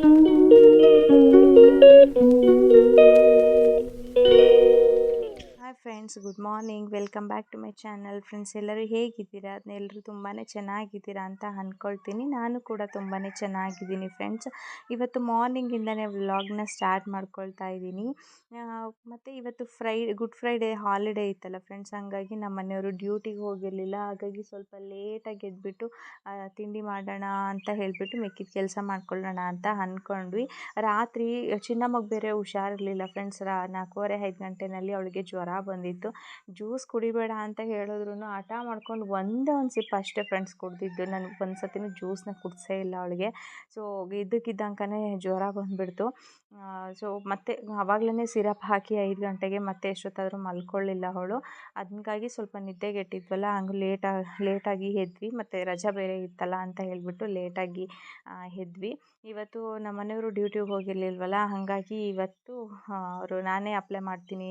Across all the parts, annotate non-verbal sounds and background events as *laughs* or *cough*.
Thank you. Friends good morning welcome back to my channel friends ಎಲ್ಲರೂ ಹೇಗಿದ್ದೀರಾ? ಎಲ್ಲರೂ ತುಂಬಾ ಚೆನ್ನಾಗಿದ್ದೀರಾ ಅಂತ ಅಂದ್ಕೊಳ್ತೀನಿ ನಾನು ಕೂಡ ತುಂಬಾ ಚೆನ್ನಾಗಿದ್ದೀನಿ ಫ್ರೆಂಡ್ಸ್ ಇವತ್ತು ಮಾರ್ನಿಂಗಿಂದನೇ ವ್ಲಾಗ್ನ ಸ್ಟಾರ್ಟ್ ಮಾಡ್ಕೊಳ್ತಾ ಇದ್ದೀನಿ. ಮತ್ತು ಇವತ್ತು ಫ್ರೈ ಗುಡ್ ಫ್ರೈಡೇ ಹಾಲಿಡೇ ಇತ್ತಲ್ಲ ಫ್ರೆಂಡ್ಸ್ ಹಾಗಾಗಿ ನಮ್ಮ ಮನೆಯವರು ಡ್ಯೂಟಿಗೆ ಹೋಗಿರಲಿಲ್ಲ. ಹಾಗಾಗಿ ಸ್ವಲ್ಪ ಲೇಟಾಗಿ ಎದ್ಬಿಟ್ಟು ತಿಂಡಿ ಮಾಡೋಣ ಅಂತ ಹೇಳಿಬಿಟ್ಟು ಮಿಕ್ಕಿದ ಕೆಲಸ ಮಾಡ್ಕೊಳ್ಳೋಣ ಅಂತ ಅಂದ್ಕೊಂಡ್ವಿ ರಾತ್ರಿ ಚಿನ್ನಮ್ಮಗೆ ಬೇರೆ ಹುಷಾರಿರಲಿಲ್ಲ ಫ್ರೆಂಡ್ಸ್ ರಾ, ನಾಲ್ಕೂವರೆ, ಐದು ಗಂಟೆನಲ್ಲಿ ಅವಳಿಗೆ ಜ್ವರ ಬಂದಿತ್ತು. ಜ್ಯೂಸ್ ಕುಡಿಬೇಡ ಅಂತ ಹೇಳಿದ್ರು ಹಠ ಮಾಡ್ಕೊಂಡು ಒಂದೇ ಒಂದು ಸಿಪ್ ಅಷ್ಟೇ ಫ್ರೆಂಡ್ಸ್ ಕುಡಿದಿದ್ದು. ನನಗೆ ಒಂದು ಸತಿನೂ ಜ್ಯೂಸ್ನ ಕುಡಿಸೇ ಇಲ್ಲ ಅವಳಿಗೆ. ಸೊ ಇದ್ದಕ್ಕಿದ್ದಂಕನೇ ಜ್ವರ ಬಂದುಬಿಡ್ತು. ಸೊ ಮತ್ತೆ ಆವಾಗಲೇ ಸಿರಪ್ ಹಾಕಿ ಐದು ಗಂಟೆಗೆ ಮತ್ತೆ ಎಷ್ಟೊತ್ತಾದರೂ ಮಲ್ಕೊಳ್ಳಿಲ್ಲ ಅವಳು. ಅದಕ್ಕಾಗಿ ಸ್ವಲ್ಪ ನಿದ್ದೆಗೆಟ್ಟಿದ್ವಲ್ಲ ಹಂಗೆ ಲೇಟಾ ಲೇಟಾಗಿ ಎದ್ವಿ ಮತ್ತು ರಜಾ ಬೇರೆ ಇತ್ತಲ್ಲ ಅಂತ ಹೇಳಿಬಿಟ್ಟು ಲೇಟಾಗಿ ಎದ್ವಿ ಇವತ್ತು ನಮ್ಮ ಮನೆಯವರು ಡ್ಯೂಟಿಗೆ ಹೋಗಿರಲಿಲ್ವಲ್ಲ, ಹಾಗಾಗಿ ಇವತ್ತು ಅವರು ನಾನೇ ಅಪ್ಲೈ ಮಾಡ್ತೀನಿ.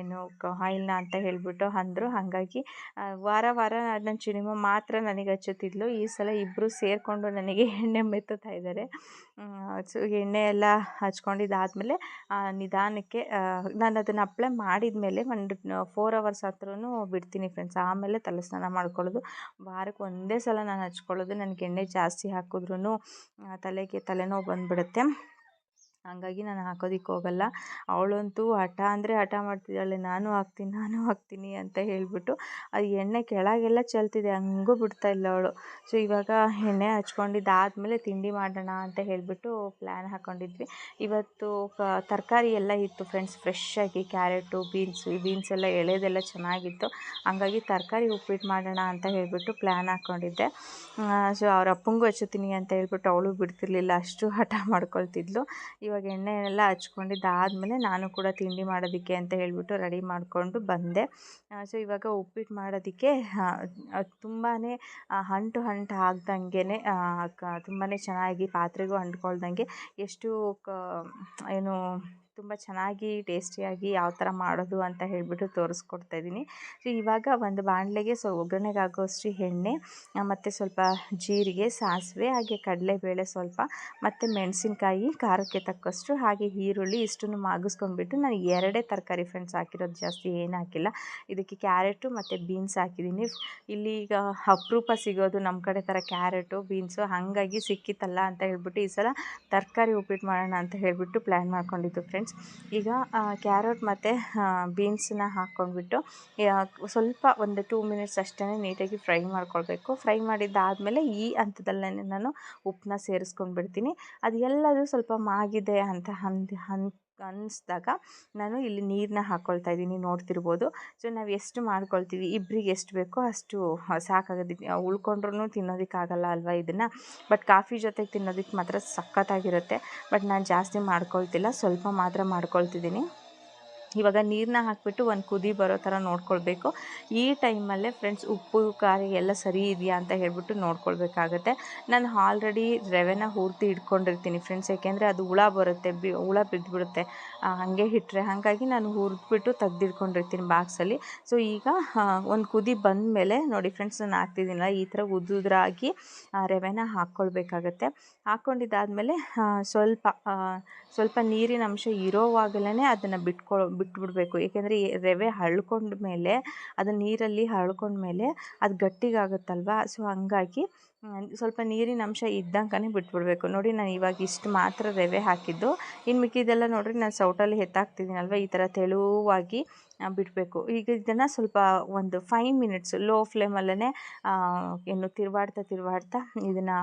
ಏನು ಕ ಇಲ್ಲ ಅಂತ ಹೇಳಿಬಿಟ್ಟು ಅಂದರು. ಹಾಗಾಗಿ ವಾರ ವಾರ ನನ್ನ ಚಿಣಿಮ ಮಾತ್ರ ನನಗೆ ಹಚ್ಚುತ್ತಿದ್ಲು. ಈ ಸಲ ಇಬ್ಬರು ಸೇರಿಕೊಂಡು ನನಗೆ ಎಣ್ಣೆ ಮೆತ್ತುತ್ತಾ ಇದ್ದಾರೆ. ಸೊ, ಎಣ್ಣೆ ಎಲ್ಲ ಹಚ್ಕೊಂಡಿದ್ದಾದಮೇಲೆ ನಿಧಾನಕ್ಕೆ ನಾನು ಅದನ್ನು ಅಪ್ಲೈ ಮಾಡಿದ ಮೇಲೆ ಒಂದು ಫೋರ್ ಅವರ್ಸ್ ಹತ್ರನೂ ಬಿಡ್ತೀನಿ ಫ್ರೆಂಡ್ಸ್ ಆಮೇಲೆ ತಲೆ ಸ್ನಾನ ಮಾಡ್ಕೊಳ್ಳೋದು. ವಾರಕ್ಕೆ ಒಂದೇ ಸಲ ನಾನು ಹಚ್ಕೊಳ್ಳೋದು. ನನಗೆ ಎಣ್ಣೆ ಜಾಸ್ತಿ ಹಾಕಿದ್ರೂ ತಲೆಗೆ ತಲೆನೋವು ಬಂದುಬಿಡುತ್ತೆ. ಹಂಗಾಗಿ ನಾನು ಹಾಕೋದಿಕ್ಕೆ ಹೋಗಲ್ಲ. ಅವಳಂತೂ ಹಠ ಅಂದರೆ ಹಠ ಮಾಡ್ತಿದ್ದಾಳೆ, ನಾನು ಹಾಕ್ತೀನಿ ನಾನು ಹಾಕ್ತೀನಿ ಅಂತ ಹೇಳಿಬಿಟ್ಟು ಅದು ಎಣ್ಣೆ ಕೆಳಗೆಲ್ಲ ಚೆಲ್ತಿದೆ, ಹಂಗೂ ಬಿಡ್ತಾ ಇಲ್ಲ ಅವಳು. ಸೊ ಇವಾಗ ಎಣ್ಣೆ ಹಚ್ಕೊಂಡಿದ್ದಾದ್ಮೇಲೆ ತಿಂಡಿ ಮಾಡೋಣ ಅಂತ ಹೇಳಿಬಿಟ್ಟು ಪ್ಲ್ಯಾನ್ ಹಾಕ್ಕೊಂಡಿದ್ವಿ ಇವತ್ತು ತರಕಾರಿ ಎಲ್ಲ ಇತ್ತು ಫ್ರೆಂಡ್ಸ್ ಫ್ರೆಶ್ಶಾಗಿ ಕ್ಯಾರೆಟು ಬೀನ್ಸು ಬೀನ್ಸ್ ಎಲ್ಲ ಎಳೆದೆಲ್ಲ ಚೆನ್ನಾಗಿತ್ತು. ಹಂಗಾಗಿ ತರಕಾರಿ ಉಪ್ಪಿಟ್ಟು ಮಾಡೋಣ ಅಂತ ಹೇಳಿಬಿಟ್ಟು ಪ್ಲ್ಯಾನ್ ಹಾಕ್ಕೊಂಡಿದ್ದೆ ಸೊ ಅವ್ರ ಅಪ್ಪಂಗೂ ಹಚ್ಚುತ್ತೀನಿ ಅಂತ ಹೇಳ್ಬಿಟ್ಟು ಅವಳು ಬಿಡ್ತಿರ್ಲಿಲ್ಲ, ಅಷ್ಟು ಹಠ ಮಾಡ್ಕೊಳ್ತಿದ್ಲು. ಇವಾಗ ಎಣ್ಣೆ ಎಲ್ಲ ಹಚ್ಕೊಂಡಿದ್ದಾದಮೇಲೆ ನಾನು ಕೂಡ ತಿಂಡಿ ಮಾಡೋದಕ್ಕೆ ಅಂತ ಹೇಳಿಬಿಟ್ಟು ರೆಡಿ ಮಾಡಿಕೊಂಡು ಬಂದೆ. ಸೊ ಇವಾಗ ಉಪ್ಪಿಟ್ಟು ಮಾಡೋದಕ್ಕೆ ತುಂಬಾ ಅಂಟು ಅಂಟು ಆಗ್ದಂಗೆ ಕ ತುಂಬಾ ಚೆನ್ನಾಗಿ ಪಾತ್ರೆಗೂ ಅಂಟ್ಕೊಳ್ದಂಗೆ ಎಷ್ಟು ಕ, ಏನು ತುಂಬ ಚೆನ್ನಾಗಿ ಟೇಸ್ಟಿಯಾಗಿ ಯಾವ ಥರ ಮಾಡೋದು ಅಂತ ಹೇಳಿಬಿಟ್ಟು ತೋರಿಸ್ಕೊಡ್ತಾ ಇದ್ದೀನಿ. ಸೊ ಇವಾಗ ಒಂದು ಬಾಣಲೆಗೆ ಸೊ ಒಗ್ಗರಣೆಗೆ ಆಗೋಷ್ಟು ಎಣ್ಣೆ ಮತ್ತು ಸ್ವಲ್ಪ ಜೀರಿಗೆ, ಸಾಸಿವೆ, ಹಾಗೆ ಕಡಲೆಬೇಳೆ ಸ್ವಲ್ಪ, ಮತ್ತು ಮೆಣಸಿನ್ಕಾಯಿ, ಖಾರಕ್ಕೆ ತಕ್ಕಷ್ಟು, ಹಾಗೆ ಈರುಳ್ಳಿ ಇಷ್ಟನ್ನು ಮಾಗಿಸ್ಕೊಂಡ್ಬಿಟ್ಟು ನಾನು ಎರಡೇ ತರಕಾರಿ ಫ್ರೆಂಡ್ಸ್ ಹಾಕಿರೋದು ಜಾಸ್ತಿ ಏನು ಹಾಕಿಲ್ಲ. ಇದಕ್ಕೆ ಕ್ಯಾರೆಟು ಮತ್ತು ಬೀನ್ಸ್ ಹಾಕಿದ್ದೀನಿ. ಇಲ್ಲಿ ಈಗ ಅಪರೂಪ ಸಿಗೋದು ನಮ್ಮ ಕಡೆ ಥರ ಕ್ಯಾರೆಟು, ಬೀನ್ಸು ಹಾಗಾಗಿ ಸಿಕ್ಕಿತ್ತಲ್ಲ ಅಂತ ಹೇಳ್ಬಿಟ್ಟು ಈ ಸಲ ತರಕಾರಿ ಉಪ್ಪಿಟ್ಟು ಮಾಡೋಣ ಅಂತ ಹೇಳಿಬಿಟ್ಟು ಪ್ಲ್ಯಾನ್ ಮಾಡ್ಕೊಂಡಿದ್ದು ಫ್ರೆಂಡ್ಸ್ ಈಗ ಕ್ಯಾರೆಟ್ ಮತ್ತು ಬೀನ್ಸನ್ನ ಹಾಕ್ಕೊಂಡ್ಬಿಟ್ಟು ಸ್ವಲ್ಪ ಒಂದು ಟೂ ಮಿನಿಟ್ಸ್ ಅಷ್ಟೇ ನೀಟಾಗಿ ಫ್ರೈ ಮಾಡ್ಕೊಳ್ಬೇಕು. ಫ್ರೈ ಮಾಡಿದ್ದಾದಮೇಲೆ ಈ ಹಂತದಲ್ಲೇ ನಾನು ಉಪ್ಪನ್ನ ಸೇರಿಸ್ಕೊಂಡ್ಬಿಡ್ತೀನಿ. ಅದು ಎಲ್ಲದೂ ಸ್ವಲ್ಪ ಮಾಗಿದೆ ಅಂತ ಅಂದ್ ಅನ್ನಿಸ್ದಾಗ ನಾನು ಇಲ್ಲಿ ನೀರನ್ನ ಹಾಕ್ಕೊಳ್ತಾ ಇದ್ದೀನಿ, ನೋಡ್ತಿರ್ಬೋದು. ಸೊ ನಾವು ಎಷ್ಟು ಮಾಡ್ಕೊಳ್ತೀವಿ ಇಬ್ಬರಿಗೆ ಎಷ್ಟು ಬೇಕೋ ಅಷ್ಟು ಸಾಕಾಗೋದಕ್ಕೆ ಉಳ್ಕೊಂಡ್ರೂ ತಿನ್ನೋದಕ್ಕಾಗಲ್ಲ ಅಲ್ವಾ ಇದನ್ನು? ಬಟ್ ಕಾಫಿ ಜೊತೆಗೆ ತಿನ್ನೋದಕ್ಕೆ ಮಾತ್ರ ಸಖತ್ತಾಗಿರುತ್ತೆ. ಬಟ್ ನಾನು ಜಾಸ್ತಿ ಮಾಡ್ಕೊಳ್ತಿಲ್ಲ, ಸ್ವಲ್ಪ ಮಾತ್ರ ಮಾಡ್ಕೊಳ್ತಿದ್ದೀನಿ. ಇವಾಗ ನೀರನ್ನ ಹಾಕಿಬಿಟ್ಟು ಒಂದು ಕುದಿ ಬರೋ ಥರ ನೋಡ್ಕೊಳ್ಬೇಕು. ಈ ಟೈಮಲ್ಲೇ ಫ್ರೆಂಡ್ಸ್ ಉಪ್ಪು, ಖಾರ ಎಲ್ಲ ಸರಿ ಇದೆಯಾ ಅಂತ ಹೇಳ್ಬಿಟ್ಟು ನೋಡ್ಕೊಳ್ಬೇಕಾಗತ್ತೆ. ನಾನು ಆಲ್ರೆಡಿ ರವೆನ ಹುರಿದು ಇಟ್ಕೊಂಡಿರ್ತೀನಿ ಫ್ರೆಂಡ್ಸ್ ಯಾಕೆಂದರೆ ಅದು ಹುಳ ಬರುತ್ತೆ, ಬಿ, ಹುಳ ಬಿದ್ದುಬಿಡುತ್ತೆ ಹಾಗೆ ಇಟ್ಟರೆ ಹಾಗಾಗಿ ನಾನು ಹುರಿದ್ಬಿಟ್ಟು ತೆಗ್ದಿಟ್ಕೊಂಡಿರ್ತೀನಿ ಬಾಕ್ಸಲ್ಲಿ ಸೊ ಈಗ ಒಂದು ಕುದಿ ಬಂದಮೇಲೆ ನೋಡಿ ಫ್ರೆಂಡ್ಸ್ ನಾನು ಹಾಕ್ತಿದ್ದೀನಲ್ಲ, ಈ ಥರ ಉದ್ದುದ್ರಾಗಿ ರವೆನ ಹಾಕ್ಕೊಳ್ಬೇಕಾಗತ್ತೆ. ಹಾಕ್ಕೊಂಡಿದ್ದಾದಮೇಲೆ ಸ್ವಲ್ಪ ಸ್ವಲ್ಪ ನೀರಿನ ಅಂಶ ಇರೋವಾಗಲೇ ಅದನ್ನು ಬಿಟ್ಕೊ ಬಿಟ್ಬಿಡಬೇಕು. ಏಕೆಂದರೆ ರವೆ ಹಳ್ಕೊಂಡ ಮೇಲೆ, ಅದು ನೀರಲ್ಲಿ ಹಳ್ಕೊಂಡ್ಮೇಲೆ ಅದು ಗಟ್ಟಿಗಾಗುತ್ತಲ್ವ? ಸೊ, ಹಂಗಾಗಿ ಸ್ವಲ್ಪ ನೀರಿನ ಅಂಶ ಇದ್ದಂಗೆ ಬಿಟ್ಬಿಡಬೇಕು. ನೋಡಿ, ನಾನು ಇವಾಗ ಇಷ್ಟು ಮಾತ್ರ ರವೆ ಹಾಕಿದ್ದು. ಇನ್ನು ಮಿಕ್ಕಿದ್ದೆಲ್ಲ ನೋಡಿರಿ, ನಾನು ಸೌಟಲ್ಲಿ ಎತ್ತಾಕ್ತಿದ್ದೀನಲ್ವ? ಈ ಥರ ತೆಳುವಾಗಿ ಬಿಡಬೇಕು. ಈಗ ಇದನ್ನು ಸ್ವಲ್ಪ ಒಂದು ಫೈವ್ ಮಿನಿಟ್ಸ್ ಲೋ ಫ್ಲೇಮಲ್ಲೇ ಏನು ತಿರುವಾಡ್ತಾ ತಿರುವಾಡ್ತಾ ಇದನ್ನು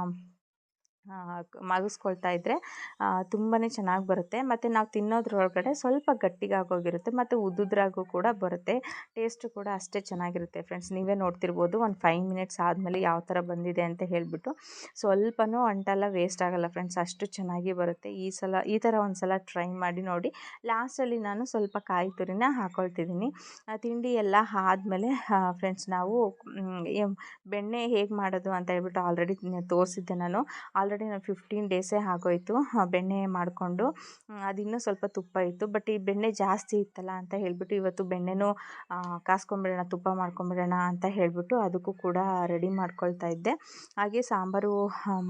ಮಗಿಸ್ಕೊಳ್ತಾ ಇದ್ದರೆ ತುಂಬಾ ಚೆನ್ನಾಗಿ ಬರುತ್ತೆ. ಮತ್ತು ನಾವು ತಿನ್ನೋದ್ರೊಳಗಡೆ ಸ್ವಲ್ಪ ಗಟ್ಟಿಗಾಗೋಗಿರುತ್ತೆ, ಮತ್ತು ಉದ್ದುದ್ರಾಗೂ ಕೂಡ ಬರುತ್ತೆ. ಟೇಸ್ಟು ಕೂಡ ಅಷ್ಟೇ ಚೆನ್ನಾಗಿರುತ್ತೆ ಫ್ರೆಂಡ್ಸ್. ನೀವೇ ನೋಡ್ತಿರ್ಬೋದು, ಒಂದು ಫೈವ್ ಮಿನಿಟ್ಸ್ ಆದಮೇಲೆ ಯಾವ ಥರ ಬಂದಿದೆ ಅಂತ ಹೇಳಿಬಿಟ್ಟು. ಸ್ವಲ್ಪನೂ ಅಂಟಲ್ಲ ವೇಸ್ಟ್ ಆಗೋಲ್ಲ ಫ್ರೆಂಡ್ಸ್, ಅಷ್ಟು ಚೆನ್ನಾಗಿ ಬರುತ್ತೆ. ಈ ಸಲ, ಈ ಥರ ಒಂದು ಸಲ ಟ್ರೈ ಮಾಡಿ ನೋಡಿ. ಲಾಸ್ಟಲ್ಲಿ ನಾನು ಸ್ವಲ್ಪ ಕಾಯಿ ತುರಿನ ಹಾಕ್ಕೊಳ್ತಿದ್ದೀನಿ ತಿಂಡಿ ಎಲ್ಲ ಆದಮೇಲೆ ಫ್ರೆಂಡ್ಸ್ ನಾವು ಬೆಣ್ಣೆ ಹೇಗೆ ಮಾಡೋದು ಅಂತ ಹೇಳ್ಬಿಟ್ಟು ಆಲ್ರೆಡಿ ತೋರಿಸಿದ್ದೆ ನಾನು. ಆಲ್ರೆಡಿ ಆಲ್ರೆಡಿ ನಾನು ಫಿಫ್ಟೀನ್ ಡೇಸೇ ಆಗೋಯ್ತು ಬೆಣ್ಣೆ ಮಾಡಿಕೊಂಡು ಅದಿನ್ನೂ ಸ್ವಲ್ಪ ತುಪ್ಪ ಇತ್ತು ಬಟ್ ಈ ಬೆಣ್ಣೆ ಜಾಸ್ತಿ ಇತ್ತಲ್ಲ ಅಂತ ಹೇಳಿಬಿಟ್ಟು ಇವತ್ತು ಬೆಣ್ಣೆನೂ ಕಾಸ್ಕೊಂಬಿಡೋಣ, ತುಪ್ಪ ಮಾಡ್ಕೊಂಬಿಡೋಣ ಅಂತ ಹೇಳಿಬಿಟ್ಟು ಅದಕ್ಕೂ ಕೂಡ ರೆಡಿ ಮಾಡ್ಕೊಳ್ತಾ ಇದ್ದೆ. ಹಾಗೆ ಸಾಂಬಾರು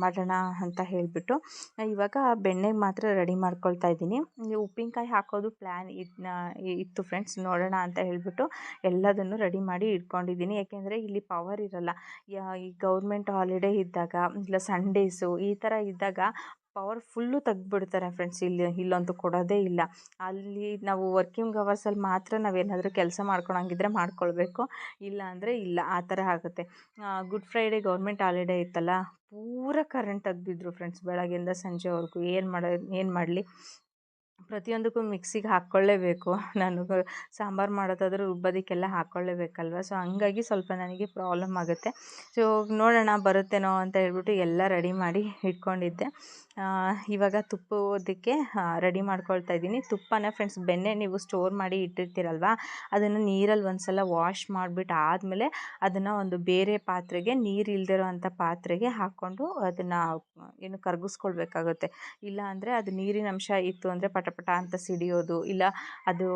ಮಾಡೋಣ ಅಂತ ಹೇಳಿಬಿಟ್ಟು, ಇವಾಗ ಬೆಣ್ಣೆಗೆ ಮಾತ್ರ ರೆಡಿ ಮಾಡ್ಕೊಳ್ತಾ ಇದ್ದೀನಿ. ಉಪ್ಪಿನಕಾಯಿ ಹಾಕೋದು ಪ್ಲ್ಯಾನ್ ಇತ್ತು ಫ್ರೆಂಡ್ಸ್ ನೋಡೋಣ ಅಂತ ಹೇಳಿಬಿಟ್ಟು ಎಲ್ಲದನ್ನು ರೆಡಿ ಮಾಡಿ ಇಟ್ಕೊಂಡಿದ್ದೀನಿ. ಯಾಕೆಂದರೆ ಇಲ್ಲಿ ಪವರ್ ಇರಲ್ಲ. ಈ ಗೌರ್ಮೆಂಟ್ ಹಾಲಿಡೇ ಇದ್ದಾಗ, ಇಲ್ಲ ಸಂಡೇಸು ಈ ಥರ ಇದ್ದಾಗ ಪವರ್ ಫುಲ್ಲು ತೆಗ್ದುಬಿಡ್ತಾರೆ ಫ್ರೆಂಡ್ಸ್ ಇಲ್ಲಿ ಇಲ್ಲಂತೂ ಕೊಡೋದೇ ಇಲ್ಲ. ಅಲ್ಲಿ ನಾವು ವರ್ಕಿಂಗ್ ಅವರ್ಸಲ್ಲಿ ಮಾತ್ರ ನಾವೇನಾದರೂ ಕೆಲಸ ಮಾಡ್ಕೊಳಂಗಿದ್ರೆ ಮಾಡ್ಕೊಳ್ಬೇಕು ಇಲ್ಲ ಅಂದರೆ ಇಲ್ಲ, ಆ ಥರ ಆಗುತ್ತೆ. ಗುಡ್ ಫ್ರೈಡೇ ಗೌರ್ಮೆಂಟ್ ಹಾಲಿಡೇ ಇತ್ತಲ್ಲ, ಪೂರ ಕರೆಂಟ್ ತೆಗ್ದಿದ್ರು ಫ್ರೆಂಡ್ಸ್ ಬೆಳಗ್ಗೆಯಿಂದ ಸಂಜೆವರೆಗೂ. ಏನು ಮಾಡೋ, ಏನು ಮಾಡಲಿ? ಪ್ರತಿಯೊಂದಕ್ಕೂ ಮಿಕ್ಸಿಗೆ ಹಾಕ್ಕೊಳ್ಳೇಬೇಕು. *laughs* ನಾನು ಸಾಂಬಾರು ಮಾಡೋದಾದ್ರೂ ರುಬ್ಬೋದಕ್ಕೆಲ್ಲ ಹಾಕ್ಕೊಳ್ಳೇಬೇಕಲ್ವ? ಸೊ ಹಂಗಾಗಿ ಸ್ವಲ್ಪ ನನಗೆ ಪ್ರಾಬ್ಲಮ್ ಆಗುತ್ತೆ. ಸೊ ನೋಡೋಣ ಬರುತ್ತೇನೋ ಅಂತ ಹೇಳ್ಬಿಟ್ಟು ಎಲ್ಲ ರೆಡಿ ಮಾಡಿ ಇಟ್ಕೊಂಡಿದ್ದೆ. ಇವಾಗ ತುಪ್ಪದಕ್ಕೆ ರೆಡಿ ಮಾಡ್ಕೊಳ್ತಾ ಇದ್ದೀನಿ. ತುಪ್ಪನ ಫ್ರೆಂಡ್ಸ್ ಬೆಣ್ಣೆ ನೀವು ಸ್ಟೋರ್ ಮಾಡಿ ಇಟ್ಟಿರ್ತೀರಲ್ವ, ಅದನ್ನು ನೀರಲ್ಲಿ ಒಂದು ಸಲ ವಾಶ್ ಮಾಡಿಬಿಟ್ಟು ಆದಮೇಲೆ ಅದನ್ನು ಒಂದು ಬೇರೆ ಪಾತ್ರೆಗೆ, ನೀರು ಇಲ್ದಿರೋ ಅಂಥ ಪಾತ್ರೆಗೆ ಹಾಕ್ಕೊಂಡು ಅದನ್ನು, ಏನು ಕರಗಿಸ್ಕೊಳ್ಬೇಕಾಗುತ್ತೆ. ಇಲ್ಲ ಅಂದರೆ ಅದು ನೀರಿನ ಅಂಶ ಇತ್ತು ಅಂದರೆ ಪಟಪಟ ಪಟ ಅಂತ ಸಿಡಿಯೋದು, ಇಲ್ಲ ಅದು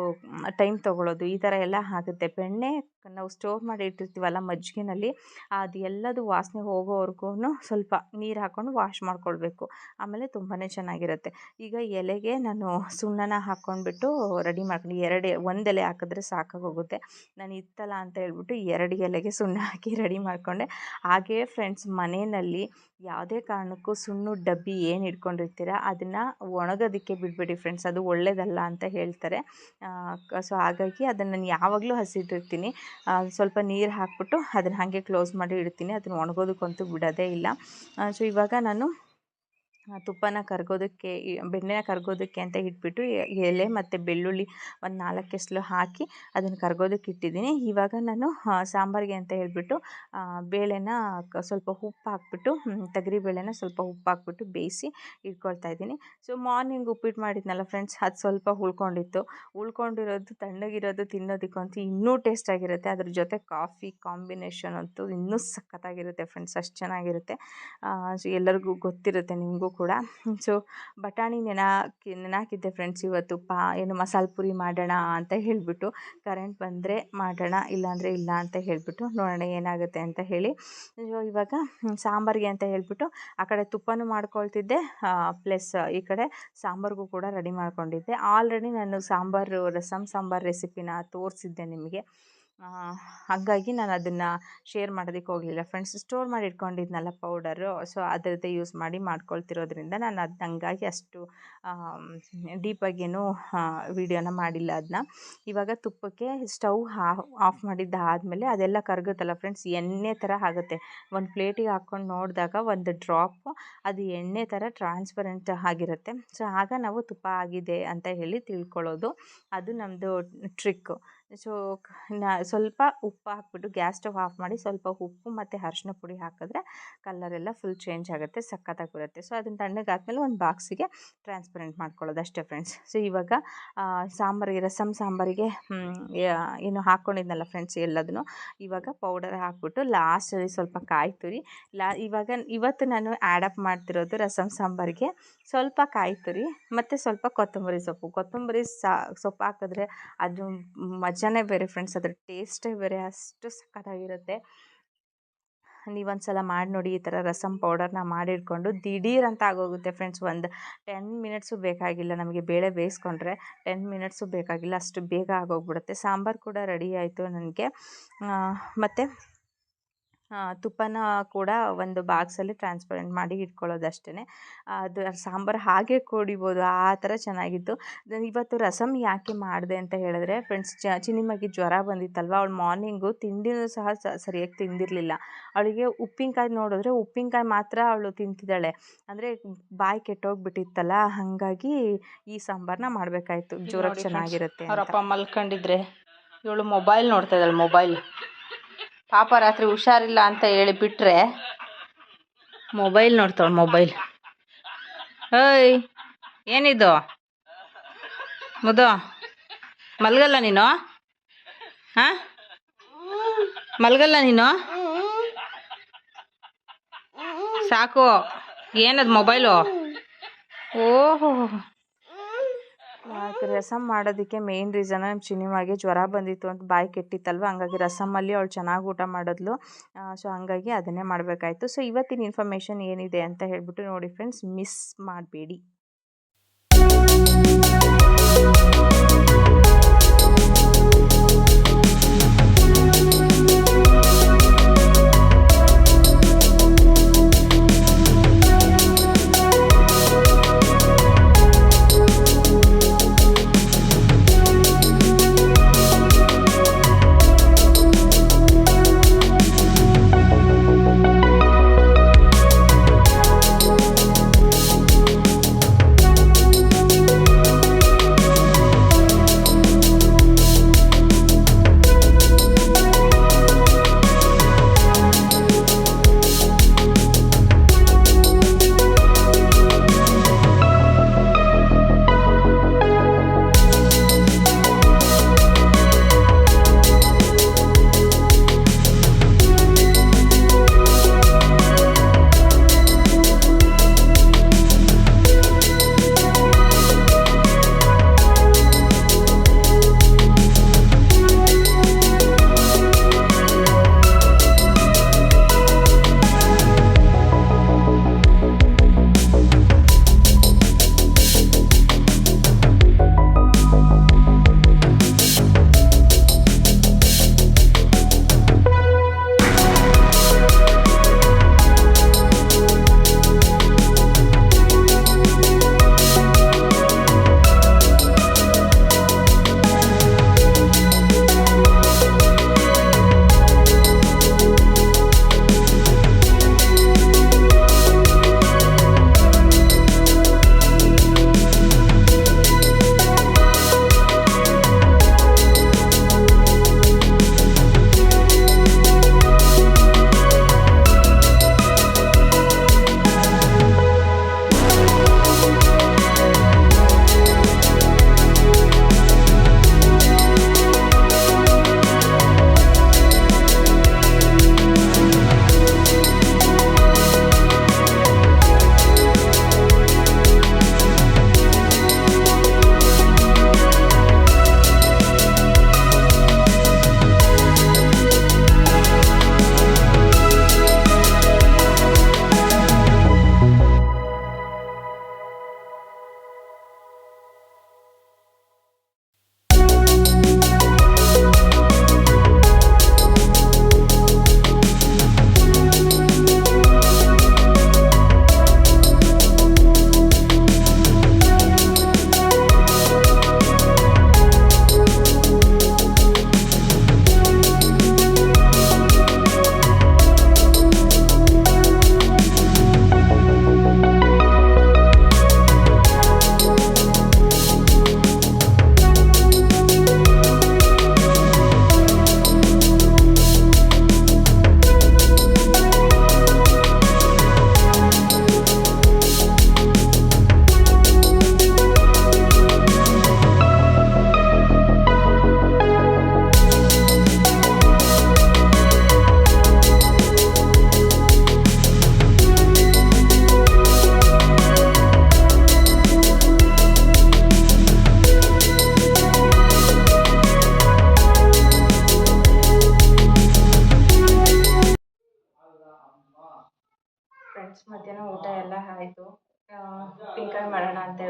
ಟೈಮ್ ತೊಗೊಳ್ಳೋದು ಈ ಥರ ಎಲ್ಲ ಆಗುತ್ತೆ. ಬೆಣ್ಣೆ ನಾವು ಸ್ಟೋರ್ ಮಾಡಿ ಇಟ್ಟಿರ್ತೀವಲ್ಲ ಮಜ್ಜಿಗೆನಲ್ಲಿ, ಅದು ಎಲ್ಲದು ವಾಸನೆ ಹೋಗೋವರೆಗೂ ಸ್ವಲ್ಪ ನೀರು ಹಾಕ್ಕೊಂಡು ವಾಶ್ ಮಾಡ್ಕೊಳ್ಬೇಕು. ಆಮೇಲೆ ತುಂಬಾ ಚೆನ್ನಾಗಿರುತ್ತೆ. ಈಗ ಎಲೆಗೆ ನಾನು ಸುಣ್ಣನ ಹಾಕ್ಕೊಂಡ್ಬಿಟ್ಟು ರೆಡಿ ಮಾಡ್ಕೊಂಡು. ಎರಡು ಒಂದು ಎಲೆ ಹಾಕಿದ್ರೆ ಸಾಕಾಗೋಗುತ್ತೆ. ನಾನು ಇತ್ತಲ್ಲ ಅಂತ ಹೇಳ್ಬಿಟ್ಟು ಎರಡು ಎಲೆಗೆ ಸುಣ್ಣ ಹಾಕಿ ರೆಡಿ ಮಾಡಿಕೊಂಡೆ. ಹಾಗೇ ಫ್ರೆಂಡ್ಸ್, ಮನೆಯಲ್ಲಿ ಯಾವುದೇ ಕಾರಣಕ್ಕೂ ಸುಣ್ಣದ ಡಬ್ಬಿ ಏನು ಇಟ್ಕೊಂಡಿರ್ತೀರ ಅದನ್ನು ಒಣಗೋದಕ್ಕೆ ಬಿಡಬೇಡಿ ಫ್ರೆಂಡ್ಸ್. ಅದು ಒಳ್ಳೆಯದಲ್ಲ ಅಂತ ಹೇಳ್ತಾರೆ. ಸೊ ಹಾಗಾಗಿ ಅದನ್ನು ನಾನು ಯಾವಾಗಲೂ ಹಸಿಟ್ಟಿರ್ತೀನಿ ಸ್ವಲ್ಪ ನೀರು ಹಾಕ್ಬಿಟ್ಟು ಅದನ್ನು ಹಾಗೆ ಕ್ಲೋಸ್ ಮಾಡಿ ಇಡ್ತೀನಿ. ಅದನ್ನು ಒಣಗೋದಕ್ಕಂತೂ ಬಿಡೋದೇ ಇಲ್ಲ. ಸೊ ಇವಾಗ ನಾನು ತುಪ್ಪನ ಕರಗೋದಕ್ಕೆ ಬೆಣ್ಣೆನ ಕರಗೋದಕ್ಕೆ ಅಂತ ಇಟ್ಬಿಟ್ಟು ಎಲೆ ಮತ್ತು ಬೆಳ್ಳುಳ್ಳಿ ಒಂದು ನಾಲ್ಕು ಎಸಳು ಹಾಕಿ ಅದನ್ನು ಕರಗೋದಕ್ಕೆ ಇಟ್ಟಿದ್ದೀನಿ. ಇವಾಗ ನಾನು ಸಾಂಬಾರಿಗೆ ಅಂತ ಹೇಳಿಬಿಟ್ಟು ಬೇಳೆನ ಸ್ವಲ್ಪ ಉಪ್ಪು ಹಾಕ್ಬಿಟ್ಟು ತಗರಿ ಬೇಳೆನ ಸ್ವಲ್ಪ ಉಪ್ಪು ಹಾಕ್ಬಿಟ್ಟು ಬೇಯಿಸಿ ಇಟ್ಕೊಳ್ತಾ ಇದ್ದೀನಿ. ಸೊ, ಮಾರ್ನಿಂಗ್ ಉಪ್ಪಿಟ್ಟು ಮಾಡಿದ್ನಲ್ಲ ಫ್ರೆಂಡ್ಸ್, ಅದು ಸ್ವಲ್ಪ ಉಳ್ಕೊಂಡಿತ್ತು. ಉಳ್ಕೊಂಡಿರೋದು, ತಣ್ಣಗಿರೋದು ತಿನ್ನೋದಕ್ಕಂತೂ ಇನ್ನೂ ಟೇಸ್ಟಾಗಿರುತ್ತೆ ಅದ್ರ ಜೊತೆ ಕಾಫಿ ಕಾಂಬಿನೇಷನ್ ಅಂತೂ ಇನ್ನೂ ಸಖತ್ತಾಗಿರುತ್ತೆ ಫ್ರೆಂಡ್ಸ್, ಅಷ್ಟು ಚೆನ್ನಾಗಿರುತ್ತೆ. ಸೊ, ಎಲ್ಲರಿಗೂ ಗೊತ್ತಿರುತ್ತೆ, ನಿಮಗೂ ಕೂಡ. ಸೊ ಬಟಾಣಿ ನೆನಾಕಿ ನೆನಾಕಿದ್ದೆ ಫ್ರೆಂಡ್ಸ್ ಇವತ್ತು. ಪಾ, ಏನು ಮಸಾಲೆ ಪುರಿ ಮಾಡೋಣ ಅಂತ ಹೇಳಿಬಿಟ್ಟು. ಕರೆಂಟ್ ಬಂದರೆ ಮಾಡೋಣ, ಇಲ್ಲಾಂದರೆ ಇಲ್ಲ ಅಂತ ಹೇಳಿಬಿಟ್ಟು. ನೋಡೋಣ ಏನಾಗುತ್ತೆ ಅಂತ ಹೇಳಿ. ಸೊ ಇವಾಗ ಸಾಂಬಾರಿಗೆ ಅಂತ ಹೇಳಿಬಿಟ್ಟು ಆ ಕಡೆ ತುಪ್ಪನೂ ಮಾಡ್ಕೊಳ್ತಿದ್ದೆ. ಪ್ಲಸ್ ಈ ಕಡೆ ಸಾಂಬಾರಿಗೂ ಕೂಡ ರೆಡಿ ಮಾಡ್ಕೊಂಡಿದ್ದೆ. ಆಲ್ರೆಡಿ ನಾನು ಸಾಂಬಾರು ರಸಮ್ ಸಾಂಬಾರು ರೆಸಿಪಿನ ತೋರಿಸಿದ್ದೆ ನಿಮಗೆ. ಹಾಗಾಗಿ ನಾನು ಅದನ್ನು ಶೇರ್ ಮಾಡೋದಕ್ಕೆ ಹೋಗಲಿಲ್ಲ. ಫ್ರೆಂಡ್ಸ್ ಸ್ಟೋರ್ ಮಾಡಿ ಇಟ್ಕೊಂಡಿದ್ನಲ್ಲ ಪೌಡರು ಸೊ ಅದರದ್ದೇ ಯೂಸ್ ಮಾಡಿ ಮಾಡ್ಕೊಳ್ತಿರೋದ್ರಿಂದ ನಾನು ಅದು ಹಂಗಾಗಿ ಅಷ್ಟು ಡೀಪಾಗೇನು ವಿಡಿಯೋನ ಮಾಡಿಲ್ಲ ಅದನ್ನ ಇವಾಗ ತುಪ್ಪಕ್ಕೆ ಸ್ಟವ್ ಆಫ್ ಮಾಡಿದ್ದಾದಮೇಲೆ ಅದೆಲ್ಲ ಕರಗುತ್ತಲ್ಲ ಫ್ರೆಂಡ್ಸ್ ಎಣ್ಣೆ ಥರ ಆಗುತ್ತೆ. ಒಂದು ಪ್ಲೇಟಿಗೆ ಹಾಕ್ಕೊಂಡು ನೋಡಿದಾಗ ಒಂದು ಡ್ರಾಪ್ ಅದು ಎಣ್ಣೆ ಥರ ಟ್ರಾನ್ಸ್ಪರೆಂಟ್ ಆಗಿರುತ್ತೆ. ಸೊ ಆಗ ನಾವು ತುಪ್ಪ ಆಗಿದೆ ಅಂತ ಹೇಳಿ ತಿಳ್ಕೊಳ್ಳೋದು. ಅದು ನಮ್ಮದು ಟ್ರಿಕ್ಕು ಸೊ ನಾ, ಸ್ವಲ್ಪ ಉಪ್ಪು ಹಾಕ್ಬಿಟ್ಟು ಗ್ಯಾಸ್ ಸ್ಟವ್ ಆಫ್ ಮಾಡಿ ಸ್ವಲ್ಪ ಉಪ್ಪು ಮತ್ತು ಅರ್ಶಿನ ಪುಡಿ ಹಾಕಿದ್ರೆ ಕಲ್ಲರೆಲ್ಲ ಫುಲ್ ಚೇಂಜ್ ಆಗುತ್ತೆ ಸಖತ್ತಾಗಿ ಬರುತ್ತೆ ಸೊ ಅದನ್ನು ತಣ್ಣಗಾದ್ಮೇಲೆ ಒಂದು ಬಾಕ್ಸಿಗೆ ಟ್ರಾನ್ಸ್ಪರೆಂಟ್ ಮಾಡ್ಕೊಳ್ಳೋದು ಅಷ್ಟೇ ಫ್ರೆಂಡ್ಸ್ ಸೊ ಇವಾಗ ಸಾಂಬಾರಿಗೆ ರಸಮ್ ಸಾಂಬಾರಿಗೆ ಏನು ಹಾಕ್ಕೊಂಡಿದ್ನಲ್ಲ ಫ್ರೆಂಡ್ಸ್ ಎಲ್ಲದನ್ನು, ಇವಾಗ ಪೌಡರ್ ಹಾಕ್ಬಿಟ್ಟು ಲಾಸ್ಟಲ್ಲಿ ಸ್ವಲ್ಪ ಕಾಯಿ ತುರಿ, ಲಾ, ಇವಾಗ ಇವತ್ತು ನಾನು ಆ್ಯಡಪ್ ಮಾಡ್ತಿರೋದು ರಸಮ್ ಸಾಂಬಾರಿಗೆ ಸ್ವಲ್ಪ ಕಾಯಿ ತುರಿ ಮತ್ತು ಸ್ವಲ್ಪ ಕೊತ್ತಂಬರಿ ಸೊಪ್ಪು. ಕೊತ್ತಂಬರಿ ಸಾ, ಸೊಪ್ಪು ಹಾಕಿದ್ರೆ ಅದು ಮಜಾನೇ ಬೇರೆ ಫ್ರೆಂಡ್ಸ್, ಅದ್ರ ಟೇಸ್ಟೇ ಬೇರೆ, ಅಷ್ಟು ಸಖತ್ತಾಗಿರುತ್ತೆ. ನೀವೊಂದು ಸಲ ಮಾಡಿ ನೋಡಿ, ಈ ಥರ ರಸಮ್ ಪೌಡರ್ನ ಮಾಡಿಟ್ಕೊಂಡು ದಿಢೀರ್ ಅಂತ ಆಗೋಗುತ್ತೆ ಫ್ರೆಂಡ್ಸ್, ಒಂದು ಟೆನ್ ಮಿನಿಟ್ಸು ಬೇಕಾಗಿಲ್ಲ ನಮಗೆ ಬೇಳೆ ಬೇಯಿಸ್ಕೊಂಡ್ರೆ, ಟೆನ್ ಮಿನಿಟ್ಸು ಬೇಕಾಗಿಲ್ಲ, ಅಷ್ಟು ಬೇಗ ಆಗೋಗ್ಬಿಡುತ್ತೆ. ಸಾಂಬಾರು ಕೂಡ ರೆಡಿ ಆಯಿತು ನನಗೆ. ಮತ್ತು ತುಪ್ಪನ ಕೂಡ ಒಂದು ಬಾಕ್ಸಲ್ಲಿ ಟ್ರಾನ್ಸ್ಪರೆಂಟ್ ಮಾಡಿ ಇಟ್ಕೊಳ್ಳೋದು ಅಷ್ಟೇ ಅದು ಸಾಂಬಾರು ಹಾಗೆ ಕುಡಿಬೋದು ಆ ಥರ ಚೆನ್ನಾಗಿತ್ತು. ಇವತ್ತು ರಸಮ್ ಯಾಕೆ ಮಾಡಿದೆ ಅಂತ ಹೇಳಿದ್ರೆ ಫ್ರೆಂಡ್ಸ್ ಚ ಚಿನ್ನಿಮ್ಮಗೆ ಜ್ವರ ಬಂದಿತ್ತಲ್ವ ಅವಳು ಮಾರ್ನಿಂಗು ತಿಂಡಿನೂ ಸಹ ಸರಿಯಾಗಿ ತಿಂದಿರಲಿಲ್ಲ. ಅವಳಿಗೆ ಉಪ್ಪಿನಕಾಯಿ ನೋಡಿದ್ರೆ ಉಪ್ಪಿನಕಾಯಿ ಮಾತ್ರ ಅವಳು ತಿಂತಿದ್ದಾಳೆ. ಅಂದರೆ ಬಾಯಿ ಕೆಟ್ಟೋಗ್ಬಿಟ್ಟಿತ್ತಲ್ಲ ಹಾಗಾಗಿ ಈ ಸಾಂಬಾರನ್ನ ಮಾಡಬೇಕಾಯ್ತು. ಜ್ವರ ಚೆನ್ನಾಗಿರುತ್ತೆ. ಅವರಪ್ಪ ಮಲ್ಕೊಂಡಿದ್ರೆ ಇವಳು ಮೊಬೈಲ್ ನೋಡ್ತಾ ಇದ್ದಾಳೆ ಮೊಬೈಲ್. ಪಾಪ ರಾತ್ರಿ ಹುಷಾರಿಲ್ಲ ಅಂತ ಹೇಳಿ ಬಿಟ್ರೆ ಮೊಬೈಲ್ ನೋಡ್ತಾಳೆ ಮೊಬೈಲ್. ಏಯ್ ಏನಿದು? ಮುದು, ಮಲ್ಗಲ್ಲ ನೀನು? ಹಾ? ಮಲ್ಗಲ್ಲ ನೀನು? ಸಾಕು. ಏನದು ಮೊಬೈಲು? ಓಹೋ. ಯಾಕೆ ರಸಮ್ ಮಾಡೋದಕ್ಕೆ ಮೇಯ್ನ್ ರೀಸನ್ ನಮ್ಮ ಚಿನಿಮಾಗೆ ಜ್ವರ ಬಂದಿತ್ತು ಅಂತ ಬಾಯಿ ಕೆಟ್ಟಿತ್ತಲ್ವ? ಹಂಗಾಗಿ ರಸಮಲ್ಲಿ ಅವಳು ಚೆನ್ನಾಗಿ ಊಟ ಮಾಡಿದ್ಲು. ಸೊ ಹಂಗಾಗಿ ಅದನ್ನೇ ಮಾಡಬೇಕಾಯ್ತು. ಸೊ ಇವತ್ತಿನ ಇನ್ಫಾರ್ಮೇಷನ್ ಏನಿದೆ ಅಂತ ಹೇಳಿಬಿಟ್ಟು ನೋಡಿ ಫ್ರೆಂಡ್ಸ್ ಮಿಸ್ ಮಾಡಬೇಡಿ.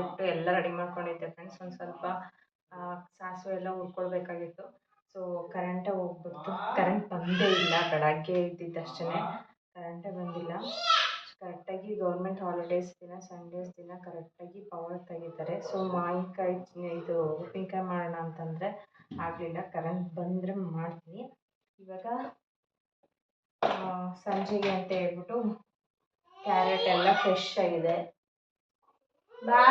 ಹೇಳ್ಬಿಟ್ಟು ಎಲ್ಲ ರೆಡಿ ಮಾಡ್ಕೊಂಡಿದ್ದೆ ಫ್ರೆಂಡ್ಸ್ ಒಂದು ಸ್ವಲ್ಪ ಸಾಸಿವೆ ಎಲ್ಲ ಹುರ್ಕೊಳ್ಬೇಕಾಗಿತ್ತು. ಸೊ ಕರೆಂಟೇ ಹೋಗ್ಬಿಡ್ತು. ಕರೆಂಟ್ ಬಂದೇ ಇಲ್ಲ, ಬೆಳಗ್ಗೆ ಇದ್ದಿದ್ದಷ್ಟೇ ಕರೆಂಟೇ ಬಂದಿಲ್ಲ. ಕರೆಕ್ಟಾಗಿ ಗೌರ್ಮೆಂಟ್ ಹಾಲಿಡೇಸ್ ದಿನ ಸಂಡೇಸ್ ದಿನ ಕರೆಕ್ಟಾಗಿ ಪವರ್ ತೆಗಿತಾರೆ. ಸೊ ಮಾವಿನಕಾಯಿ ಇದು ಉಪ್ಪಿನಕಾಯಿ ಮಾಡೋಣ ಅಂತಂದರೆ ಆಗಲಿಲ್ಲ. ಕರೆಂಟ್ ಬಂದರೆ ಮಾಡ್ತೀನಿ. ಇವಾಗ ಸಂಜೆಗೆ ಅಂತ ಹೇಳ್ಬಿಟ್ಟು ಕ್ಯಾರೆಟ್ ಎಲ್ಲ ಫ್ರೆಶ್ ಆಗಿದೆ. ಬಾ